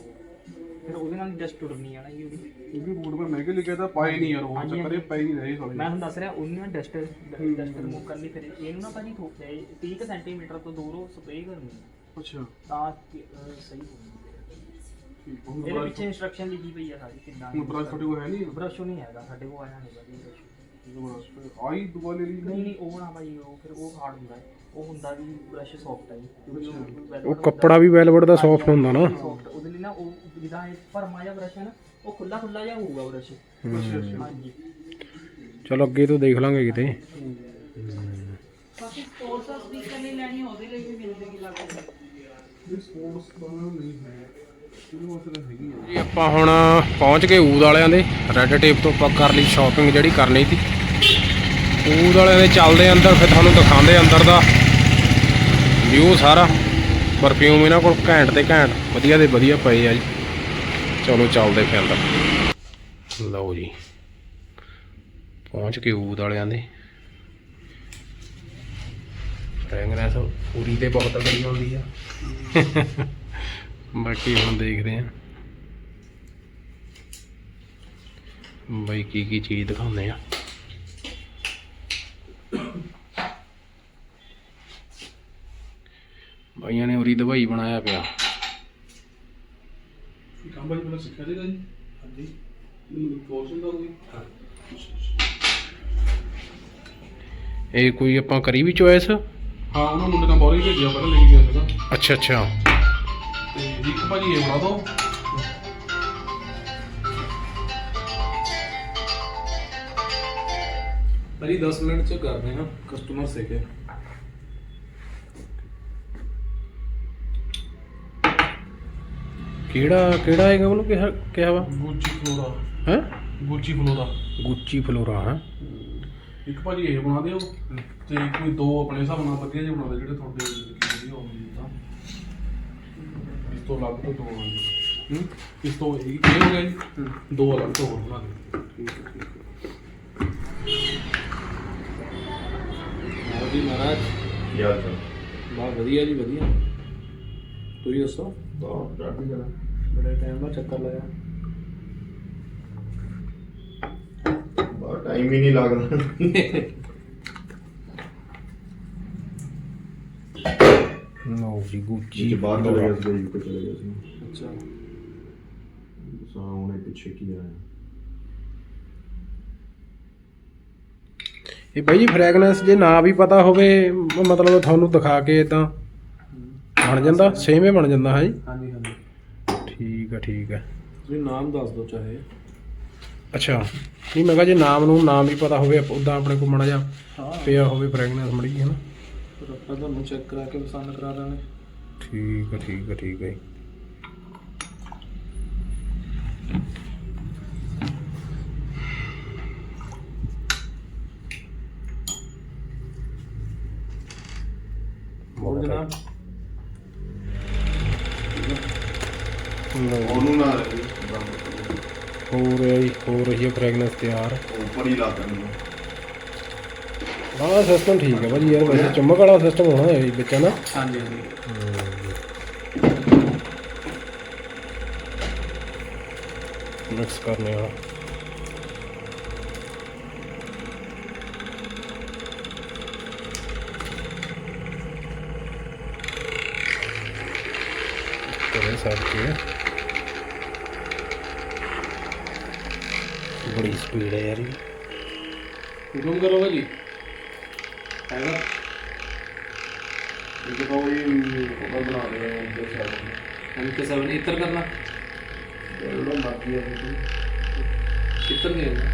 ਫਿਰ ਉਹਦੇ ਨਾਲ ਡਸਟ ਉੜਨੀ ਆ ਨਾ ਜੀ ਉਹਦੀ। ਕਿਉਂਕਿ ਬੂਟ ਮੈਂ ਮਹਿੰਗੇ ਲਿਖਿਆ ਤਾਂ ਪਾਏ ਨਹੀਂ ਯਾਰ ਉਹ ਹਾਂਜੀ, ਚੱਕਰੇ ਹਾਂਜੀ। ਪਏ ਨਹੀਂ ਰਹੇ ਸਾਲੇ ਮੈਂ ਹੁਣ ਦੱਸ ਰਿਹਾ ਉਹਨੂੰ ਨਾ ਡਸਟ ਡਸਟ ਰਿਮੂਵ ਕਰਨ ਲਈ ਫਿਰ ਇਹਨੂੰ ਨਾ ਭਾਜੀ ਥੋ- ਇਹ 30 ਸੈਂਟੀਮੀਟਰ ਤੋਂ ਦੂਰੋਂ ਸਪਰੇਅ ਕਰਨੀ ਆ। ਅੱਛਾ। ਤਾਂ ਕਿ, ਅਹ, ਸਹੀ ਹੋਵੇ। ਠੀਕ। ਹੁਣ ਇਹਦੇ ਬ੍ਰਸ਼ ਪਿੱਛੇ ਇਨਸਟਰਕਸ਼ਨ ਲਿਖੀ ਪਈ ਆ ਸਾਰੀ ਕਿੰਨਾ ਹੁਣ ਬ੍ਰਸ਼ ਤੁਹਾਡੇ ਕੋਲ ਹੈ ਨਹੀਂ? ਬ੍ਰਸ਼ ਨਹੀਂ ਹੈਗਾ ਸਾਡੇ ਕੋਲ ਆਇਆ ਨਹੀਂ ਭਾਜੀ ਬ੍ਰਸ਼ ਆਈ ਦੁਆ ਲੈ ਲਈ ਨਹੀਂ ਨਹੀਂ ਉਹ ਨਾ ਭਾਈ ਉਹ ਫਿਰ ਉਹ ਹਾਰਡ ਹੁੰਦਾ ਹੈ। ਉਹ ਹੁੰਦਾ ਵੀ ਬ੍ਰਸ਼ ਸੌਫਟ ਹੈ ਜੀ। ਕਿਉਂਕਿ ਉਹ velvet ਉਹ ਹੁੰਦਾ ਕੱਪੜਾ ਵੀ ਵੈਲਵਟ ਦਾ ਸੌਫਟ ਹੁੰਦਾ ਨਾ। ਉਹਦੇ ਲਈ ਨਾ ਉਹ ਜਿਹਦਾ ਇਹ ਭਰਮਾ ਜਿਹਾ ਬ੍ਰਸ਼ ਹੈ ਨਾ ਉਹ ਖੁੱਲਾ ਖੁੱਲਾ ਜਿਹਾ ਹੋਊਗਾ ਬ੍ਰਸ਼ ਹਾਂਜੀ। ਚਲੋ ਅੱਗੇ ਤੋਂ ਦੇਖ ਲਾਂਗੇ ਕਿਤੇ। ਬਾਕੀ ਸਪੋਰਟਸ ਸਨੀਕਰ ਲਈ ਲੈਣੀ ਉਹਦੇ ਲਈ ਵੀ ਮਿਲ ਜੇਗੀ ਲੱਗ ਇਹ ਸਪੋਰਟਸ ਦਾ ਨਹੀਂ ਹੈ। ਇਹਨੂੰ ਵਾਸਤੇ ਤਾਂ ਹੈਗੀ ਆ। ਜੀ ਆਪਾਂ ਹੁਣ ਪਹੁੰਚ ਗਏ ਊਦ ਵਾਲਿਆਂ ਦੇ। ਰੈੱਡ ਟੇਪ ਤੋਂ ਆਪਾਂ ਕਰ ਲਈ ਸ਼ਾਪਿੰਗ ਜਿਹੜੀ ਕਰਨੀ ਸੀ। ਊਦ ਵਾਲਿਆਂ ਦੇ ਚੱਲਦੇ ਅੰਦਰ, ਫਿਰ ਤੁਹਾਨੂੰ ਦਿਖਾਉਂਦੇ ਅੰਦਰ ਦਾ ਵਿਊ ਸਾਰਾ। ਪਰਫਿਊਮ ਇਹਨਾਂ ਕੋਲ ਘੈਂਟ ਤੇ ਘੈਂਟ, ਵਧੀਆ ਦੇ ਵਧੀਆ ਪਏ ਆ ਜੀ। ਚਲੋ ਚੱਲਦੇ ਫਿਰ ਅੰਦਰ। ਲਓ ਜੀ। ਪਹੁੰਚ ਕੇ ਊਦ ਵਾਲਿਆਂ ਦੇ। ਫ੍ਰੈਗਰੈਂਸ ਪੂਰੀ ਤੇ ਬਹੁਤ ਤਕੜੀ ਹੁੰਦੀ ਆ। ਬਾਕੀ ਹੁਣ ਦੇਖਦੇ ਆ। ਬਾਈ ਕੀ ਕੀ ਚੀਜ਼ ਦਿਖਾਉਂਦੇ ਆ। ਬਾਈਆਂ ਨੇ ਉਰੀ ਦਵਾਈ ਬਣਾਇਆ ਪਿਆ। ਇਹ ਕੰਮ ਬਾਈ ਪਹਿਲਾਂ ਸਿੱਖਿਆ ਸੀਗਾ ਜੀ? ਹਾਂਜੀ। ਮੈਨੂੰ ਕੋਰਸ ਹੁੰਦਾ ਕੋਈ ਇਹ ਕੋਈ ਆਪਾਂ ਕਰੀ ਵੀ ਚੋਇਸ? ਹਾਂ ਉਹਨਾਂ ਮੁੰਡੇ ਨਾਲ ਬੋਰੀ ਭੇਜਿਆ ਪਹਿਲਾਂ ਲੈ ਕੇ ਗਿਆ ਸੀਗਾ। ਅੱਛਾ ਅੱਛਾ। ਤੇ ਇੱਕ ਭਾਜੀ ਇਹ ਬਣਾ ਦੋ। ਭਾਜੀ 10 ਮਿੰਟ ਚ ਕਰਦੇ ਹਾਂ। ਕਸਟਮਰ ਸੇ ਕੇ ਕਿਹੜਾ ਕਿਹੜਾ ਹੈਗਾ ਉਹਨੂੰ ਕਿਹਾ ਕਿਹਾ ਵਾ? Gucci Flora. ਹੈ? Gucci Flora. ਗੁੱਚੀ ਫਲੋਰਾ ਹੈ? ਇੱਕ ਭਾਜੀ ਇਹ ਬਣਾ ਦਿਓ ਤੇ ਕੋਈ ਦੋ ਆਪਣੇ ਹਿਸਾਬ ਨਾਲ ਵਧੀਆ ਜਿਹੇ ਬਣਾ ਦਿਓ ਜਿਹੜੇ ਤੁਹਾਡੇ ਵਧੀਆ ਹੋਣਗੇ ਤਾਂ। ਇਸ ਤੋਂ ਅਲੱਗ ਤੋਂ ਦੋ ਬਣਾ ਇਸ ਤੋਂ ਇਹ ਇਹ ਹੋ ਗਿਆ ਜੀ। ਦੋ ਅਲੱਗ ਤੋਂ ਹੋਰ ਬਣਾ ਦਿਓ। ਠੀਕ ਹੈ ਠੀਕ ਹੈ। ਜੀ ਮਹਾਰਾਜ? ਯਾਰ ਚਲ? ਬਹੁਤ ਵਧੀਆ ਜੀ ਵਧੀਆ। ਤੁਸੀਂ ਦੱਸੋ। ਬਹੁਤ ਚੜ੍ਹਦੀ ਕਲਾ ਬੜੇ ਟਾਈਮ ਬਾਅਦ ਚੱਕਰ ਲਾਇਆ। ਬਹੁਤ ਟਾਈਮ ਹੀ ਨਹੀਂ ਲੱਗਦਾ। ਲਓ ਜੀ ਗੁੱਚੀ ਬਾਹਰ ਚਲੇ ਗਿਆ ਸੀ ਯੂਕੇ ਚਲੇ ਗਿਆ ਸੀ। ਅੱਛਾ। ਸਾ ਉਹਨੇ ਪਿੱਛੇ ਕੀ ਆਇਆ। ਇਹ ਬਾਈ ਜੀ ਫ੍ਰੈਗਨੈਂਸ ਜੇ ਨਾ ਵੀ ਪਤਾ ਹੋਵੇ ਮ- ਮਤਲਬ ਤੁਹਾਨੂੰ ਦਿਖਾ ਕੇ ਇਦਾਂ ਬਣ ਜਾਂਦਾ ਸੇਮ ਹੀ ਬਣ ਜਾਂਦਾ ਹੈ ਜੀ? ਹਾਂਜੀ ਹਾਂਜੀ। ਠੀਕ ਆ ਠੀਕ ਆ। ਤੁਸੀਂ ਨਾਮ ਦੱਸ ਦਿਓ ਚਾਹੇ। ਅੱਛਾ। ਨਹੀਂ ਮੈਂ ਕਿਹਾ ਜੇ ਨਾਮ ਨੂੰ ਨਾਮ ਵੀ ਪਤਾ ਹੋਵੇ ਉਦਾਂ ਆਪਣੇ ਕੋਲ ਮੜਾ ਜਾ ਹਾਂ। ਪਿਆ ਹੋਵੇ ਫ੍ਰੈਗਨੈਂਸ ਮੜੀ ਹੈ ਨਾ? ਆਪਾਂ ਤੁਹਾਨੂੰ ਚੈੱਕ ਕਰਾ ਕੇ ਪਸੰਦ ਕਰਾ ਦਾਂਗੇ। ਠੀਕ ਆ ਠੀਕ ਆ ਠੀਕ ਆ ਜੀ। ਫ੍ਰੈਗਨੈਂਸ ਤਿਆਰ। ਉੱਪਰ ਹੀ ਲਾ ਦਿੰਦਾ ਆਹ ਸਿਸਟਮ ਠੀਕ ਹੈ ਭਾਜੀ ਯਾਰ ਵੈਸੇ ਚੁੰਮਕ ਵਾਲਾ ਸਿਸਟਮ ਹੋਣਾ ਹੈ ਵਿੱਚ ਨਾ? ਹਾਂਜੀ ਹਾਂਜੀ। ਮਿਕਸ ਕਰਨੇ ਵਾਲਾ ਕਰੇ ਸਭ ਕੇ बड़ी स्पीड है यार ये। रूम करो भाई। है ये तो ये ऊपर बना रहे हैं उनके साथ। उनके साथ इतर करना। बोलो बाकी है तो। कितने नहीं है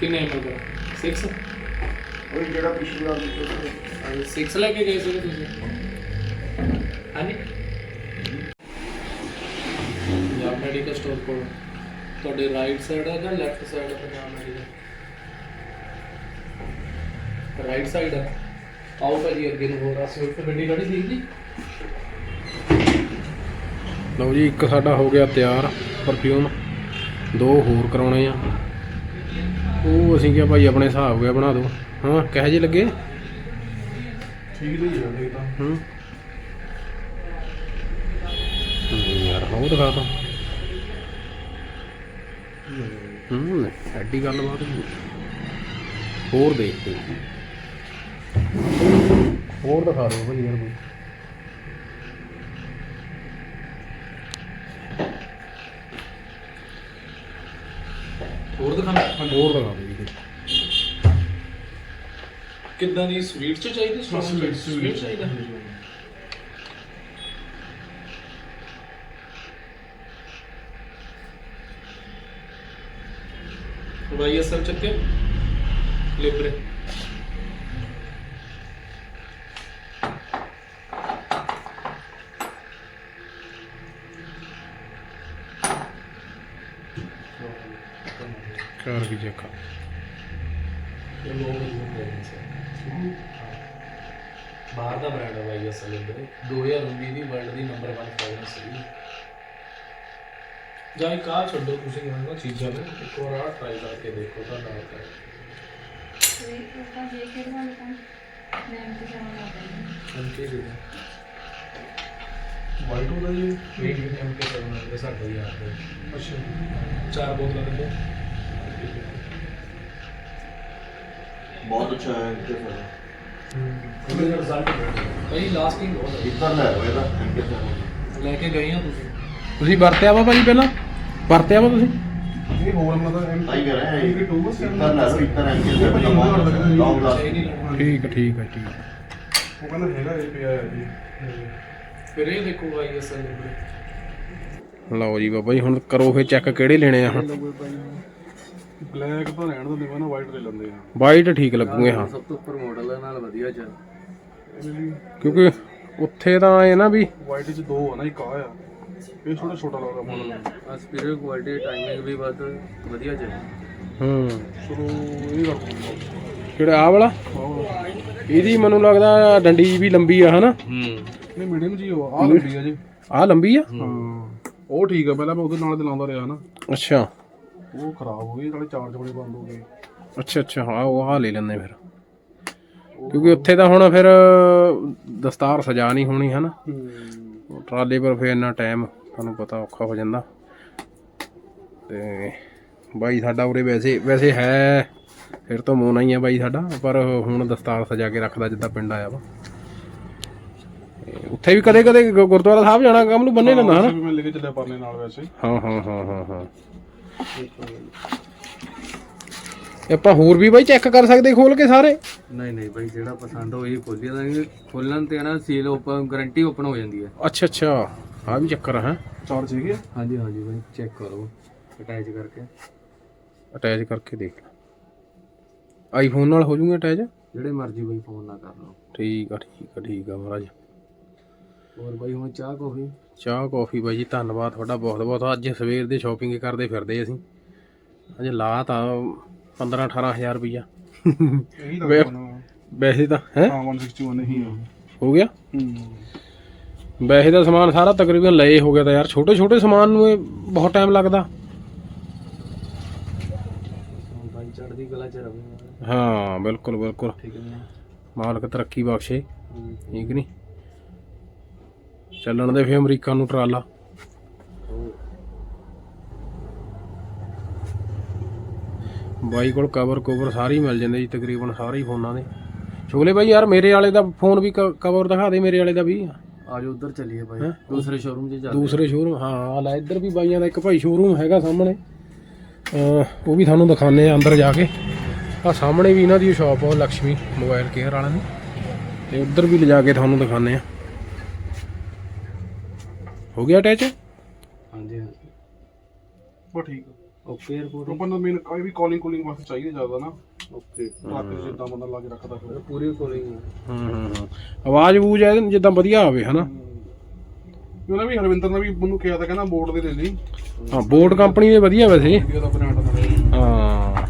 कितने एम करा सिक्स और जरा पिछला अरे सिक्स तो। लेके गए सो तुझे? हाँ आणि यहाँ मेडिकल स्टोर पर ਤੁਹਾਡੇ ਰਾਈਟ ਸਾਈਡ ਹੈ ਜਾਂ ਲੈਫਟ ਸਾਈਡ ਹੈ ਪੰਜਾਬ ਮੈਡੀਕਲ ਰਾਈਟ ਸਾਈਡ ਹੈ ਆਓ ਭਾਜੀ ਅੱਗੇ ਨੂੰ ਹੋਰ। ਆ ਸਵਿਫਟ ਗੱਡੀ ਖੜੀ ਸੀ ਜੀ। ਲਓ ਜੀ ਇੱਕ ਸਾਡਾ ਹੋ ਗਿਆ ਤਿਆਰ ਪਰਫਿਊਮ ਦੋ ਹੋਰ ਕਰਾਉਣੇ ਆ। ਉਹ ਅਸੀਂ ਕਿਹਾ ਭਾਈ ਆਪਣੇ ਹਿਸਾਬ ਗਿਆ ਬਣਾ ਦਿਓ। ਹਾਂ ਕਿਹੋ ਜਿਹੇ ਲੱਗੇ? ਠੀਕ ਨਹੀਂ ਇਹ ਤਾਂ। ਹੂੰ। ਹੂੰ, ਯਾਰ ਹੋਰ ਦਿਖਾ ਤਾ। ਹੂੰ ਐਡੀ ਗੱਲਬਾਤ ਨਹੀਂ। ਹੋਰ ਦੇਖ ਕੋਈ ਹੋਰ ਦਿਖਾ ਦਿਓ ਭਾਈ ਯਾਰ ਕੋਈ। ਹੋਰ ਦਿਖਾਣਾ ਹੋਰ ਦਿਖਾ ਦਿਓ ਜੀ। ਕਿੱਦਾਂ ਦੀ ਸਵੀਟ ਚ ਚਾਹੀਦੀ? ਸਵੀਟ ਸਵੀਟ ਚਾਹੀਦਾ। ਐਮ ਚੱਕੇ ਲਿਬਰੇ ਕਰ ਵੀ ਦੇਖਾ ਬਾਹਰ ਦਾ ਬ੍ਰਾਂਡ ਹੈ ਐਲ ਲਿਬਰੇ 2019 ਦੀ ਵਰਲਡ ਦੀ ਨੰਬਰ 1 ਫ੍ਰੈਗਰੈਂਸ ਸੀ ਜਾਂ ਇੱਕ ਆਹ ਛੱਡੋ ਤੁਸੀਂ ਕਹਿੰਦੇ ਨਾ ਚੀਜ਼ਾਂ ਨੂੰ ਇੱਕ ਵਾਰ ਆਹ ਟਰਾਈ ਕਰਕੇ ਦੇਖੋ ਤਾਂ ਨਾਲ ਕਰ। ਐਮਕੇ ਦੇ ਵਾਈਟ ਉਹਦਾ ਜੀ ਵੇਟ ਵੀ ਐਮਕੇ ਕਰਨਾ ਦੇ ਸਾਡੇ ਯਾਰ ਦੇ। ਅੱਛਾ। ਚਾਰ ਬੋਤਲਾਂ ਦੇ ਬਹੁਤ ਅੱਛਾ ਹੈ ਇਨਕੇ ਸਾਰਾ ਉਹਦੇ ਰਿਜ਼ਲਟ ਭਾਈ ਲਾਸਟਿੰਗ ਬਹੁਤ ਹੈ। ਇੱਧਰ ਲੈ ਹੋਇਆ ਇਹਦਾ ਇਨਕੇ ਸਾਰਾ ਲੈ ਕੇ ਗਏ ਆ ਤੁਸੀਂ। ਤੁਸੀਂ ਵਰਤਿਆ ਵਾ ਭਾਜੀ ਪਹਿਲਾਂ? ਵਰਤਿਆ ਵਾ ਤੁਸੀਂ? ਇਹ ਹੋਰ ਮਤਲਬ ਐਮ ਆਈ ਕਰ ਰਹੇ ਇਹ ਟੂ ਬਸ ਇੱਤਰ ਲੈ ਲਓ ਇੱਤਰ ਐਮ ਕੇ ਤੇ ਲੌਂਗ ਲਾਸਟ ਠੀਕ ਹੈ ਠੀਕ ਹੈ ਠੀਕ ਹੈ। ਉਹ ਕਹਿੰਦਾ ਹੈਗਾ ਇਹ ਪਿਆ ਹੈ ਜੀ। ਫਿਰ ਇਹ ਦੇਖੋ ਆਈਐਸਐਲ ਲਓ ਜੀ ਬਾਬਾ ਜੀ ਹੁਣ ਕਰੋ ਫੇ ਚੈੱਕ ਕਿਹੜੇ ਲੈਣੇ ਆ। ਹੁਣ ਬਲੈਕ ਤਾਂ ਰਹਿਣ ਦਿੰਦੇ ਮੈਂ ਨਾ ਵਾਈਟ ਲੈ ਲੈਂਦੇ ਆ। ਵਾਈਟ ਠੀਕ ਲੱਗੂਗੇ ਹਾਂ। ਸਭ ਤੋਂ ਉੱਪਰ ਮਾਡਲ ਹੈ ਨਾਲ ਵਧੀਆ ਚ ਕਿਉਂਕਿ ਉੱਥੇ ਤਾਂ ਇਹ ਨਾ ਵੀ ਵਾਈਟ ਚ ਦੋ ਆ ਨਾ ਇੱਕ ਆ ਆ। ਇਹ ਥੋੜਾ ਛੋਟਾ ਲੱਗਦਾ ਮਾਡਲ ਆ ਸਪੀਕਰ ਕੁਆਲਿਟੀ ਟਾਈਮਿੰਗ ਵੀ ਬਹੁਤ ਵਧੀਆ ਚ ਹੂੰ। ਚਲੋ ਇਹ ਕਰ ਕਿਹੜਾ ਆ ਵਾਲਾ? ਇਹਦੀ ਮੈਨੂੰ ਲੱਗਦਾ ਡੰਡੀ ਵੀ ਲੰਬੀ ਆ ਹਨਾ? ਹੂੰ। ਇਹ ਮੀਡੀਅਮ ਜੀ ਉਹ ਆ। ਲੰਬੀ ਆ ਜੀ। ਆ ਲੰਬੀ ਆ? ਹਾਂ। ਉਹ ਠੀਕ ਆ ਪਹਿਲਾਂ ਮੈਂ ਉਹਦੇ ਨਾਲ ਤੇ ਲਾਉਂਦਾ ਰਿਹਾ ਨਾ ਅੱਛਾ। ਉਹ ਖਰਾਬ ਹੋ ਗਈ ਨਾਲੇ ਚਾਰਜ ਬੜੇ ਬੰਦ ਹੋ ਗਏ। ਅੱਛਾ ਅੱਛਾ। ਹਾਂ ਉਹ ਆ ਲੈ ਲੈਂਦੇ ਫਿਰ। ਕਿਉਂਕਿ ਉੱਥੇ ਤਾਂ ਹੁਣ ਫਿਰ ਦਸਤਾਰ ਸਜਾ ਨਹੀਂ ਹੋਣੀ ਹਨਾ? ਟਰਾਲੇ ਪਰ ਫਿਰ ਇੰਨਾ ਟਾਈਮ ਤੁਹਾਨੂੰ ਪਤਾ ਔਖਾ ਹੋ ਜਾਂਦਾ। ਤੇ ਬਾਈ ਸਾਡਾ ਉਰੇ ਵੈਸੇ ਵੈਸੇ ਹੈ ਫਿਰ ਤੋਂ ਮੋਨਾ ਹੀ ਆ ਬਾਈ ਸਾਡਾ ਪਰ ਹੁਣ ਦਸਤਾਰ ਸਜਾ ਕੇ ਰੱਖਦਾ ਜਿੱਦਾਂ ਪਿੰਡ ਆਇਆ ਵਾ। ਉੱਥੇ ਵੀ ਕਦੇ ਕਦੇ ਗੁਰਦੁਆਰਾ ਸਾਹਿਬ ਜਾਣਾ ਕੰਮ ਨੂੰ ਬੰਨੇ ਲੈਂਦਾ ਹਨਾ? ਵੀ ਮੈਂ ਲੈ ਕੇ ਚੱਲਿਆ ਪਰਨੇ ਨਾਲ ਵੈਸੇ। ਹਾਂ ਹਾਂ ਹਾਂ ਹਾਂ ਹਾਂ। ਇਹ ਆਪਾਂ ਹੋਰ ਵੀ ਬਾਈ ਚੈੱਕ ਕਰ ਸਕਦੇ ਖੋਲ ਕੇ ਸਾਰੇ? ਨਹੀਂ ਨਹੀਂ ਭਾਈ ਜਿਹੜਾ ਪਸੰਦ ਹੋਈ ਖੋਲੀ ਦਾਂਗੇ। ਖੋਲਣ ਤੇ ਨਾ ਸੀਲ ਓਪਨ ਗਾਰੰਟੀ ਓਪਨ ਹੋ ਜਾਂਦੀ ਹੈ। ਅੱਛਾ ਅੱਛਾ। ਆ ਵੀ ਚੱਕਰ ਹੈ? ਚਾਰਜ ਹੈਗੇ ਆ? ਹਾਂਜੀ ਹਾਂਜੀ ਭਾਈ ਚੈੱਕ ਕਰੋ। ਅਟੈਚ ਕਰਕੇ। ਅਟੈਚ ਕਰਕੇ ਦੇਖ। ਲੈ ਆਈਫੋਨ ਨਾਲ ਹੋ ਜੂਗਾ ਅਟੈਚ ਜਿਹੜੇ ਮਰਜ਼ੀ ਭਾਈ ਫੋਨ ਨਾ ਕਰ ਲਓ। ਠੀਕ ਆ ਠੀਕ ਆ ਠੀਕ ਆ ਮਹਾਰਾਜ। ਹੋਰ ਭਾਈ ਹੁਣ ਚਾਹ ਕੌਫੀ? ਚਾਹ ਕੌਫੀ ਬਾਈ ਜੀ ਧੰਨਵਾਦ ਤੁਹਾਡਾ ਬਹੁਤ ਬਹੁਤ। ਅੱਜ ਸਵੇਰ ਦੇ ਸ਼ਾਪਿੰਗ ਕਰਦੇ ਫਿਰਦੇ ਅਸੀਂ। ਅਜੇ ਲਾ ਤਾਂ 15 18000 ਰੁਪਈਆ। ਇਹੀ ਵੇ- ਲੱਗਦਾ ਮੈਨੂੰ। ਵੈਸੇ ਤਾਂ ਹੈ? ਹਾਂ 161 ਹੀ ਆ। ਹੋ ਗਿਆ? ਹੂੰ। ਵੈਸੇ ਤਾਂ ਸਮਾਨ ਸਾਰਾ ਤਕਰੀਬਨ ਲਏ ਹੋ ਗਿਆ ਤਾਂ ਯਾਰ ਛੋਟੇ ਛੋਟੇ ਸਮਾਨ ਨੂੰ ਇਹ ਬਹੁਤ ਟਾਈਮ ਲੱਗਦਾ। ਕਲਾ ਚ ਰਵੇ। ਹਾਂ ਬਿਲਕੁਲ ਬਿਲਕੁਲ। ਠੀਕ ਮਾਲਕ ਤਰੱਕੀ ਬਖਸ਼ੇ ਠੀਕ ਨਹੀਂ ਚੱਲਣ ਦੇ ਫੇ ਅਮਰੀਕਾ ਨੂੰ ਟਰਾਲਾ। ਬਾਈ ਕੋਲ ਕਵਰ ਕਵਰ ਸਾਰੇ ਮਿਲ ਜਾਂਦੇ ਜੀ ਤਕਰੀਬਨ ਸਾਰੇ ਹੀ ਫੋਨਾਂ ਦੇ। ਸ਼ੁਗਲੇ ਬਾਈ ਯਾਰ ਮੇਰੇ ਵਾਲੇ ਦਾ ਫੋਨ ਵੀ ਕਵਰ ਦਿਖਾ ਦੇ ਮੇਰੇ ਵਾਲੇ ਦਾ ਵੀ। ਆਜੋ ਉਧਰ ਚੱਲੀਏ ਭਾਈ ਦੂਸਰੇ ਸ਼ੋਰੂਮ 'ਚ ਚੱਲਦੇ ਦੂਸਰੇ ਸ਼ੋਰੂਮ ਹਾਂ ਆ ਲੈ ਇੱਧਰ ਵੀ ਬਾਈਆਂ ਦਾ ਇੱਕ ਭਾਈ ਸ਼ੋਰੂਮ ਹੈਗਾ ਸਾਹਮਣੇ। ਅਹ ਉਹ ਵੀ ਤੁਹਾਨੂੰ ਦਿਖਾਣੇ ਆ ਅੰਦਰ ਜਾ ਕੇ। ਆ ਸਾਹਮਣੇ ਵੀ ਇਹਨਾਂ ਦੀ ਸ਼ਾਪ ਆ ਲక్ష్ਮੀ ਮੋਬਾਈਲ ਕੇਅਰ ਵਾਲਿਆਂ ਦੀ। ਤੇ ਉੱਧਰ ਵੀ ਲਿਜਾ ਕੇ ਤੁਹਾਨੂੰ ਦਿਖਾਣੇ ਆ। ਹੋ ਗਿਆ ਅਟੈਚ ਹਾਂਜੀ ਹਾਂਜੀ। ਬਸ ਠੀਕ ਆ। ਓਕੇ 에어ਪੋਰਟ ਰੋਪਨ ਦਾ ਮੇਨ ਕੋਈ ਵੀ ਕਾਲਿੰਗ ਕੂਲਿੰਗ ਵਾਸਤੇ ਚਾਹੀਦਾ ਜ਼ਿਆਦਾ ਨਾ। ਓਕੇ ਰਾਤ ਜਿੱਦਾਂ ਬੰਦਾ ਲਾ ਕੇ ਰੱਖਦਾ ਫਿਰ ਪੂਰੀ ਕੋਲਿੰਗ ਹੂੰ। ਹੂੰ ਹੂੰ ਆਵਾਜ਼ ਬੂਜ ਐ ਜਿੱਦਾਂ ਵਧੀਆ ਆਵੇ ਹਨਾ? ਉਹਨੇ ਵੀ ਹਰਵਿੰਦਰ ਨੇ ਵੀ ਮੈਨੂੰ ਕਿਹਾ ਤਾਂ ਕਹਿੰਦਾ ਬੋਰਡ ਦੇ ਲੈ ਲਈ ਹਾਂ ਬੋਰਡ ਕੰਪਨੀ ਦੇ ਵਧੀਆ ਵੈਸੇ। ਇਹ ਦਾ ਬ੍ਰਾਂਡ ਦਾ ਹਾਂ।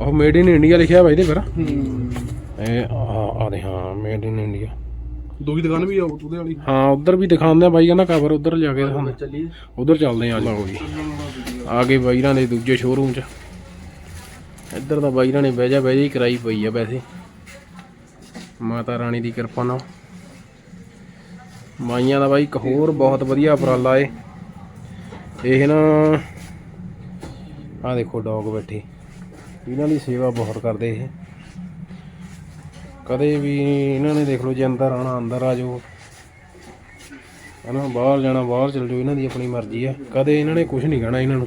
ਉਹ ਮੇਡ ਇਨ ਇੰਡੀਆ ਲਿਖਿਆ ਵਾ ਇਹਦੇ ਪਰ। ਹੂੰ। ਇਹ ਆ ਆ ਦੇ ਹਾਂ ਮੇਡ ਇਨ ਇੰਡੀਆ ਦੂਜੀ ਦੁਕਾਨ ਵੀ ਆ ਉਹਦੇ ਵਾਲੀ। ਹਾਂ ਉਧਰ ਵੀ ਦਿਖਾਉਂਦੇ ਆ ਬਾਈ ਕਹਿੰਦਾ ਕਵਰ ਉਧਰ ਜਾ ਕੇ ਦਿਖਾਉਂਦੇ ਚੱਲੀਏ। ਉਧਰ ਚੱਲਦੇ ਆ ਲਓ ਜੀ। ਆ ਗਏ ਬਾਈਰਾਂ ਦੇ ਦੂਜੇ ਸ਼ੋਰੂਮ 'ਚ। ਇੱਧਰ ਤਾਂ ਬਾਈਰਾਂ ਨੇ ਬਹਿਜਾ ਬਹਿਜਾ ਹੀ ਕਰਾਈ ਪਈ ਆ ਵੈਸੇ। ਮਾਤਾ ਰਾਣੀ ਦੀ ਕਿਰਪਾ ਨਾਲ। ਮਾਈਆਂ ਦਾ ਬਾਈ ਇੱਕ ਹੋਰ ਬਹੁਤ ਵਧੀਆ ਉਪਰਾਲਾ ਏ। ਇਹ ਨਾ ਆ ਦੇਖੋ ਡੌਗ ਬੈਠੇ। ਇਹਨਾਂ ਦੀ ਸੇਵਾ ਬਹੁਤ ਕਰਦੇ ਇਹ। ਕਦੇ ਵੀ ਇਹਨਾਂ ਨੇ ਦੇਖ ਲਓ ਜੇ ਅੰਦਰ ਆਣਾ ਅੰਦਰ ਆ ਜਾਓ। ਹਨਾ ਬਾਹਰ ਜਾਣਾ ਬਾਹਰ ਚਲ ਜਾਓ ਇਹਨਾਂ ਦੀ ਆਪਣੀ ਮਰਜ਼ੀ ਆ। ਕਦੇ ਇਹਨਾਂ ਨੇ ਕੁਝ ਨਹੀਂ ਕਹਿਣਾ ਇਹਨਾਂ ਨੂੰ।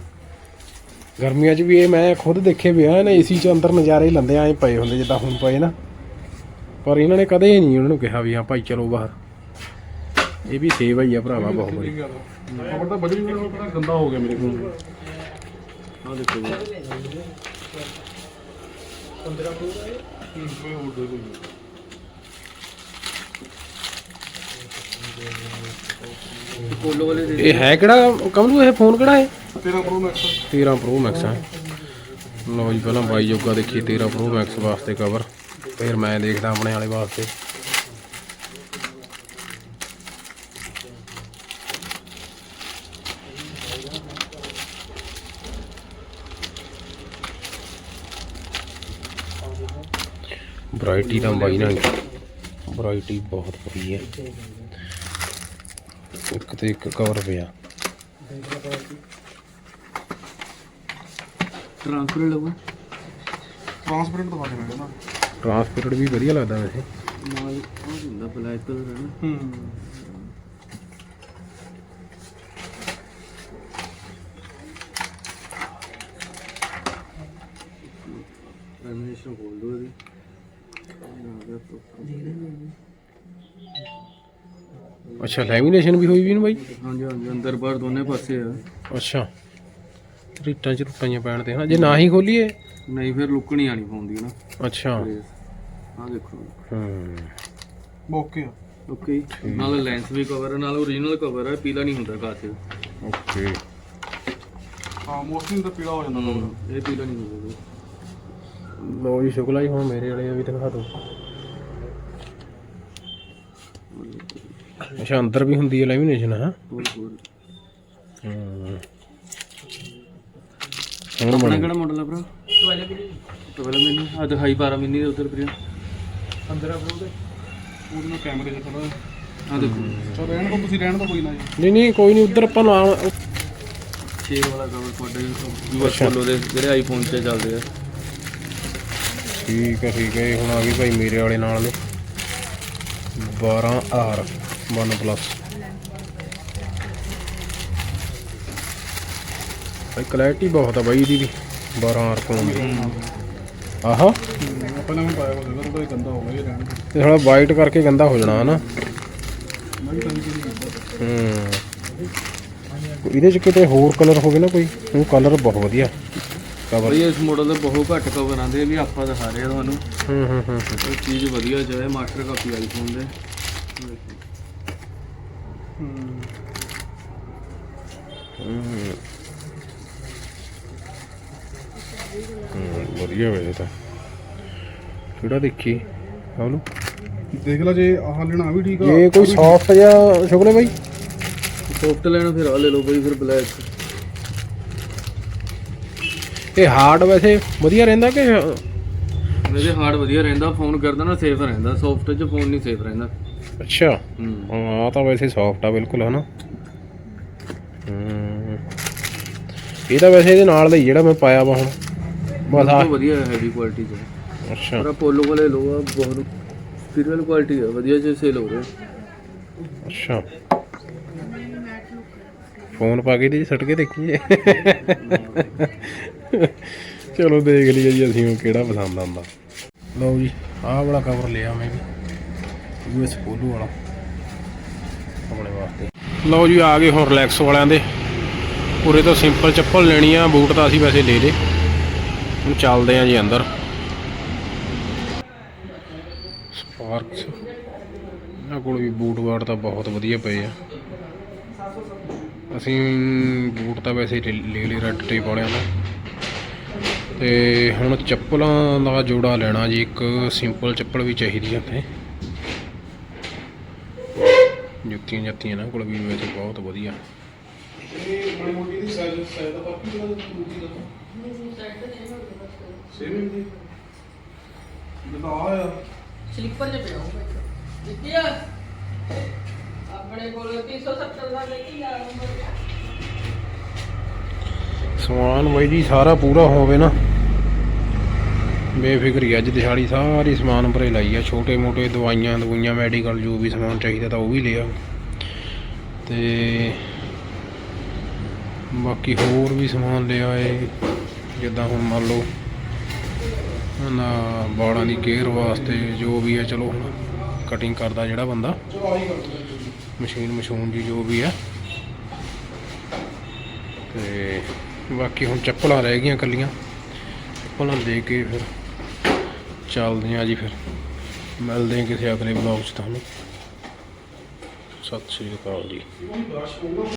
ਗਰਮੀਆਂ 'ਚ ਵੀ ਇਹ ਮੈਂ ਖੁਦ ਦੇਖੇ ਵੀ ਆ ਇਹਨਾਂ ਏਸੀ 'ਚ ਅੰਦਰ ਨਜ਼ਾਰੇ ਹੀ ਲੰਦੇ ਆਏ ਪਏ ਹੁੰਦੇ ਜਿੱਦਾਂ ਹੁਣ ਪਏ ਨਾ। ਪਰ ਇਹਨਾਂ ਨੇ ਕਦੇ ਨਹੀਂ ਉਹਨਾਂ ਨੂੰ ਕਿਹਾ ਵੀ ਹਾਂ ਭਾਈ ਚਲੋ ਬਾਹਰ। ਇਹ ਵੀ ਸੇਵਾ ਹੀ ਆ ਭਰਾਵਾ ਬਹੁਤ ਬੜੀ। ਖਬਰ ਤਾਂ ਬੜੀ ਗੰਦਾ ਹੋ ਗਿਆ ਮੇਰੇ ਕੋਲ। ਆ ਦੇਖੋ ਜੀ। 15 ਪ੍ਰੋ ਦਾ ਹੈ ਕੋਈ ਹੋਰ ਦੇ ਕੋਈ ਕੋਲੋ ਵਾਲੇ ਦੇ ਇਹ ਹੈ ਕਿਹੜਾ ਕਮਲੂ ਇਹ ਫੋਨ ਕਿਹੜਾ ਹੈ? 13 ਪ੍ਰੋ ਮੈਕਸ 13 ਪ੍ਰੋ ਮੈਕਸ ਹੈ ਲਓ ਜੀ ਪਹਿਲਾਂ ਬਾਈ ਜੋਗਾ ਦੇਖੀਏ 13 ਪ੍ਰੋ ਮੈਕਸ ਵਾਸਤੇ ਕਵਰ ਫਿਰ ਮੈਂ ਦੇਖਦਾ ਆਪਣੇ ਵਾਲੇ ਵਾਸਤੇ। ਬ੍ਰਾਈਟੀ ਦਾ ਬਾਈ ਨਾਲ ਬ੍ਰਾਈਟੀ ਬਹੁਤ ਵਧੀਆ ਇੱਕ ਤੇ ਇੱਕ ਕਵਰ ਪਿਆ। ਟ੍ਰਾਂਸਪੇਰੈਂਟ ਵੀ ਵਧੀਆ ਲੱਗਦਾ ਵੈਸੇ। ਨਾਲ ਉਹ ਹੁੰਦਾ ਬਲੈਕ ਕਲਰ ਹੈ ਨਾ। ਹੂੰ। ਦੋ ਅੱਛਾ ਲੈਮੀਨੇਸ਼ਨ ਵੀ ਹੋਈ ਵੀ ਨਾ ਬਾਈ? ਹਾਂਜੀ ਹਾਂਜੀ ਅੰਦਰ ਬਾਹਰ ਦੋਨੇ ਪਾਸੇ ਆ। ਅੱਛਾ ਰੀਟਾਂ ਚ ਰੁਪਈਆਂ ਪੈਣ ਤੇ ਹਨਾ ਜੇ ਨਾ ਹੀ ਖੋਲੀਏ? ਨਹੀਂ ਫਿਰ ਲੁੱਕ ਨਹੀਂ ਆਣੀ ਪਾਉਂਦੀ ਨਾ। ਅੱਛਾ। ਆਹ ਦੇਖੋ। ਹੂੰ। ਓਕੇ ਆ। ਓਕੇ ਨਾਲ ਲੈਂਸ ਵੀ ਕਵਰ ਹੈ ਨਾਲ ਓਰੀਜਨਲ ਕਵਰ ਹੈ ਪੀਲਾ ਨਹੀਂ ਹੁੰਦਾ ਕਾਚ ਓਕੇ। ਹਾਂ ਮੋਸਟਲੀ ਤਾਂ ਪੀਲਾ ਹੋ ਜਾਂਦਾ ਕਵਰ ਇਹ ਪੀਲਾ ਨਹੀਂ ਹੁੰਦਾ। ਲੋ ਜੀ ਸ਼ੁਕਲਾ ਜੀ ਹੁਣ ਮੇਰੇ ਵਾਲੇ ਆ ਵੀ ਦਿਖਾ ਦਿਓ। ਅੱਛਾ ਅੰਦਰ ਵੀ ਹੁੰਦੀ ਹੈ ਲੈਮੀਨੇਸ਼ਨ ਹਾਂ? ਹੋਰ ਹੋਰ ਹੂੰ ਆਪਣਾ ਕਿਹੜਾ ਮਾਡਲ ਆ ਭਰਾ? 12 12 ਮਿੰਨੀ। ਆ ਦਿਖਾਈ 12 ਮਿੰਨੀ ਦੇ ਉਧਰ ਵੀਰੇ ਅੰਦਰ ਆ ਬਰੋ ਦੇ ਉਹਨਾਂ ਕੈਮਰੇ 'ਚ ਥੋੜਾ ਆ ਦੇਖੋ। ਚਲ ਰਹਿਣ ਦੋ ਤੁਸੀਂ ਰਹਿਣ ਦੋ ਕੋਈ ਨਾ ਜੀ। ਨਹੀਂ ਨਹੀਂ ਕੋਈ ਨਹੀਂ ਉੱਧਰ ਆਪਾਂ ਨਾਲ 6 ਵਾਲਾ ਕਵਰ ਤੁਹਾਡੇ ਯੂਐਸ ਫੋਲੋ ਦੇ ਜਿਹੜੇ ਆਈਫੋਨ ਤੇ ਚੱਲਦੇ ਆ। ਠੀਕ ਹੈ ਠੀਕ ਹੈ ਇਹ ਹੁਣ ਆ ਗਈ ਭਾਈ ਮੇਰੇ ਵਾਲੇ ਨਾਲ ਦੇ। 12R 1 ਪਲੱਸ ਭਾਈ ਕੁਆਲਿਟੀ ਬਹੁਤ ਆ ਬਾਈ ਇਹਦੀ ਵੀ। 12R ਫੋਨ ਦੀ। ਆਹਾ। ਪਹਿਲਾਂ ਮੈਂ ਪਾਇਆ ਹੋਇਆ ਥੋੜਾ ਗੰਦਾ ਹੋ ਗਿਆ ਇਹ ਰਹਿਣ ਦੋ ਤੇ ਥੋੜਾ ਵਾਈਟ ਕਰਕੇ ਗੰਦਾ ਹੋ ਜਾਣਾ ਹਨਾ? ਹੂੰ। ਇਹਦੇ ਚ ਕਿਤੇ ਹੋਰ ਕਲਰ ਹੋਵੇ ਨਾ ਕੋਈ ਉਹ ਕਲਰ ਬਹੁਤ ਵਧੀਆ। ਕਵਰ ਬਈ ਇਸ ਮਾਡਲ ਦੇ ਬਹੁਤ ਘੱਟ ਕਵਰ ਆਉਂਦੇ ਆ ਵੀ ਆਪਾਂ ਦਿਖਾ ਰਹੇ ਆ ਤੁਹਾਨੂੰ। ਹੂੰ ਹੂੰ ਹੂੰ ਇਹ ਚੀਜ਼ ਵਧੀਆ ਜਾਏ ਮਾਸਟਰ ਕਾਪੀ ਆਈਫੋਨ ਦੇ। ਹੂੰ। ਵਧੀਆ ਵੇ ਇਹ ਤਾਂ। ਕਿਹੜਾ ਦੇਖੀ? ਉਹਨੂੰ ਦੇਖ ਲਾ ਜੇ ਆਹ ਲੈਣਾ ਆ ਵੀ ਠੀਕ ਆ। ਜੇ ਕੋਈ ਸੌਫਟ ਜਿਹਾ ਸ਼ੁਕਲੇ ਬਾਈ। ਸੌਫਟ ਲੈਣਾ ਫਿਰ ਆ ਲੈ ਲਓ ਬਈ ਫਿਰ ਬਲੈਕ ਇਹ ਹਾਰਡ ਵੈਸੇ ਵਧੀਆ ਰਹਿੰਦਾ ਕਿ ਇਹਦੇ ਹਾਰਡ ਵਧੀਆ ਰਹਿੰਦਾ ਫੋਨ ਕਰਦਾ ਨਾ ਸੇਫ ਰਹਿੰਦਾ। ਸੌਫਟ 'ਚ ਫੋਨ ਨਹੀਂ ਸੇਫ ਰਹਿੰਦਾ। ਅੱਛਾ। ਹੂੰ। ਆਹ ਤਾਂ ਵੈਸੇ ਸੌਫਟ ਆ ਬਿਲਕੁਲ ਹਨਾ। ਹੂੰ। ਇਹ ਤਾਂ ਵੈਸੇ ਇਹਦੇ ਨਾਲ ਦਾ ਹੀ ਜਿਹੜਾ ਮੈਂ ਪਾਇਆ ਵਾ ਹੁਣ। ਬਸ ਆ ਬਹੁਤ ਵਧੀਆ ਹੈਵੀ ਕੁਆਲਿਟੀ 'ਚ ਅੱਛਾ। ਪਰ ਅਪੋਲੋ ਵਾਲੇ ਲੋ ਆ ਬਹੁਤ ਸਪੀਰੀਅਰ ਕੁਆਲਿਟੀ ਆ ਵਧੀਆ ਜੇ ਸੇਲ ਹੋ ਰਿਹਾ ਅੱਛਾ। ਫੋਨ ਪਾ ਕੇ 'ਚ ਸੱਟ ਕੇ ਦੇਖੀਏ। ਚਲੋ ਦੇਖ ਲਈਏ ਜੀ ਅਸੀਂ ਕਿਹੜਾ ਪਸੰਦ ਆਉਂਦਾ। ਲਓ ਜੀ ਆਹ ਵਾਲਾ ਕਵਰ ਲਿਆ ਮੈਂ ਵੀ ਯੂਐਸ ਪੋਲੋ ਵਾਲਾ ਆਪਣੇ ਵਾਸਤੇ। ਲਓ ਜੀ, ਆ ਗਏ ਹੁਣ ਰਿਲੈਕਸ ਵਾਲਿਆਂ ਦੇ। ਪੂਰੇ ਤੋਂ ਸਿੰਪਲ ਚੱਪਲ ਲੈਣੀ ਆ ਬੂਟ ਤਾਂ ਅਸੀਂ ਵੈਸੇ ਲੈ ਲਏ ਹੁਣ ਚੱਲਦੇ ਆ ਜੀ ਅੰਦਰ। ਸਪਾਰਕਸ ਇਹਨਾਂ ਕੋਲ ਵੀ ਬੂਟ ਵਾਟ ਤਾਂ ਬਹੁਤ ਵਧੀਆ ਪਏ ਆ। ਅਸੀਂ ਬੂਟ ਤਾਂ ਵੈਸੇ ਲੈ ਲੈ ਲਏ ਰੈੱਡ ਟੇਪ ਵਾਲਿਆਂ ਦਾ। ਤੇ ਹੁਣ ਚੱਪਲਾਂ ਦਾ ਜੋੜਾ ਲੈਣਾ ਜੀ, ਇੱਕ ਸਿੰਪਲ ਚੱਪਲ ਵੀ ਚਾਹੀਦੀ ਆ ਤੇ ਜੁੱਤੀਆਂ ਜੱਤੀਆਂ ਨਾ ਕੋਲ ਵੀ ਵੈਸੇ ਬਹੁਤ ਵਧੀਆ। ਇਹ ਮਾੜੀ ਮੋਟੀ ਦੀ ਸਾਈਜ਼ ਸਾਈਜ਼ ਦਾ ਫ਼ਰਕ ਨਹੀਂ ਹੁੰਦਾ ਦੂਜੀ ਦਾ ਸੇਮ ਹੀ ਹੁੰਦੀ ਜਿੱਦਾਂ ਆ ਆ ਸਲੀਪਰ ਚ ਪਿਆ ਹੋਊਗਾ ਦਿੱਤੀ ਆ? ਆਪਣੇ ਕੋਲ 370 ਦਾ ਲੈ ਕੇ ਆ ਸਮਾਨ ਬਾਈ ਜੀ ਸਾਰਾ ਪੂਰਾ ਹੋਵੇ ਨਾ। ਬੇਫਿਕਰੀ ਅੱਜ ਦਿਹਾੜੀ ਸਾਰੀ ਸਮਾਨ ਭਰੇ ਲਾਈ ਆ, ਛੋਟੇ ਮੋਟੇ ਦਵਾਈਆਂ ਦਵਾਈਆਂ ਮੈਡੀਕਲ ਜੋ ਵੀ ਸਮਾਨ ਚਾਹੀਦਾ ਤਾਂ ਉਹ ਵੀ ਲਿਆ। ਤੇ ਬਾਕੀ ਹੋਰ ਵੀ ਸਮਾਨ ਲਿਆ ਏ, ਜਿੱਦਾਂ ਹੁਣ ਮੰਨ ਲਓ ਨਾ ਵਾਲਾਂ ਦੀ ਕੇਅਰ ਵਾਸਤੇ ਜੋ ਵੀ ਹੈ ਚਲੋ ਹੁਣ ਕਟਿੰਗ ਕਰਦਾ ਜਿਹੜਾ ਬੰਦਾ ਮਸ਼ੀਨ ਮਸ਼ੂਨ ਦੀ ਜੋ ਵੀ ਹੈ ਤੇ ਬਾਕੀ ਹੁਣ ਚੱਪਲਾਂ ਰਹਿ ਗਈਆਂ ਕੱਲੀਆਂ ਚੱਪਲਾਂ ਦੇ ਕੇ ਫਿਰ ਚੱਲਦੇ ਹਾਂ ਜੀ ਫਿਰ। ਮਿਲਦੇ ਹਾਂ ਕਿਸੇ ਅਗਲੇ ਵਲੌਗ 'ਚ ਤੁਹਾਨੂੰ। ਸਤਿ ਸ਼੍ਰੀ ਅਕਾਲ ਜੀ।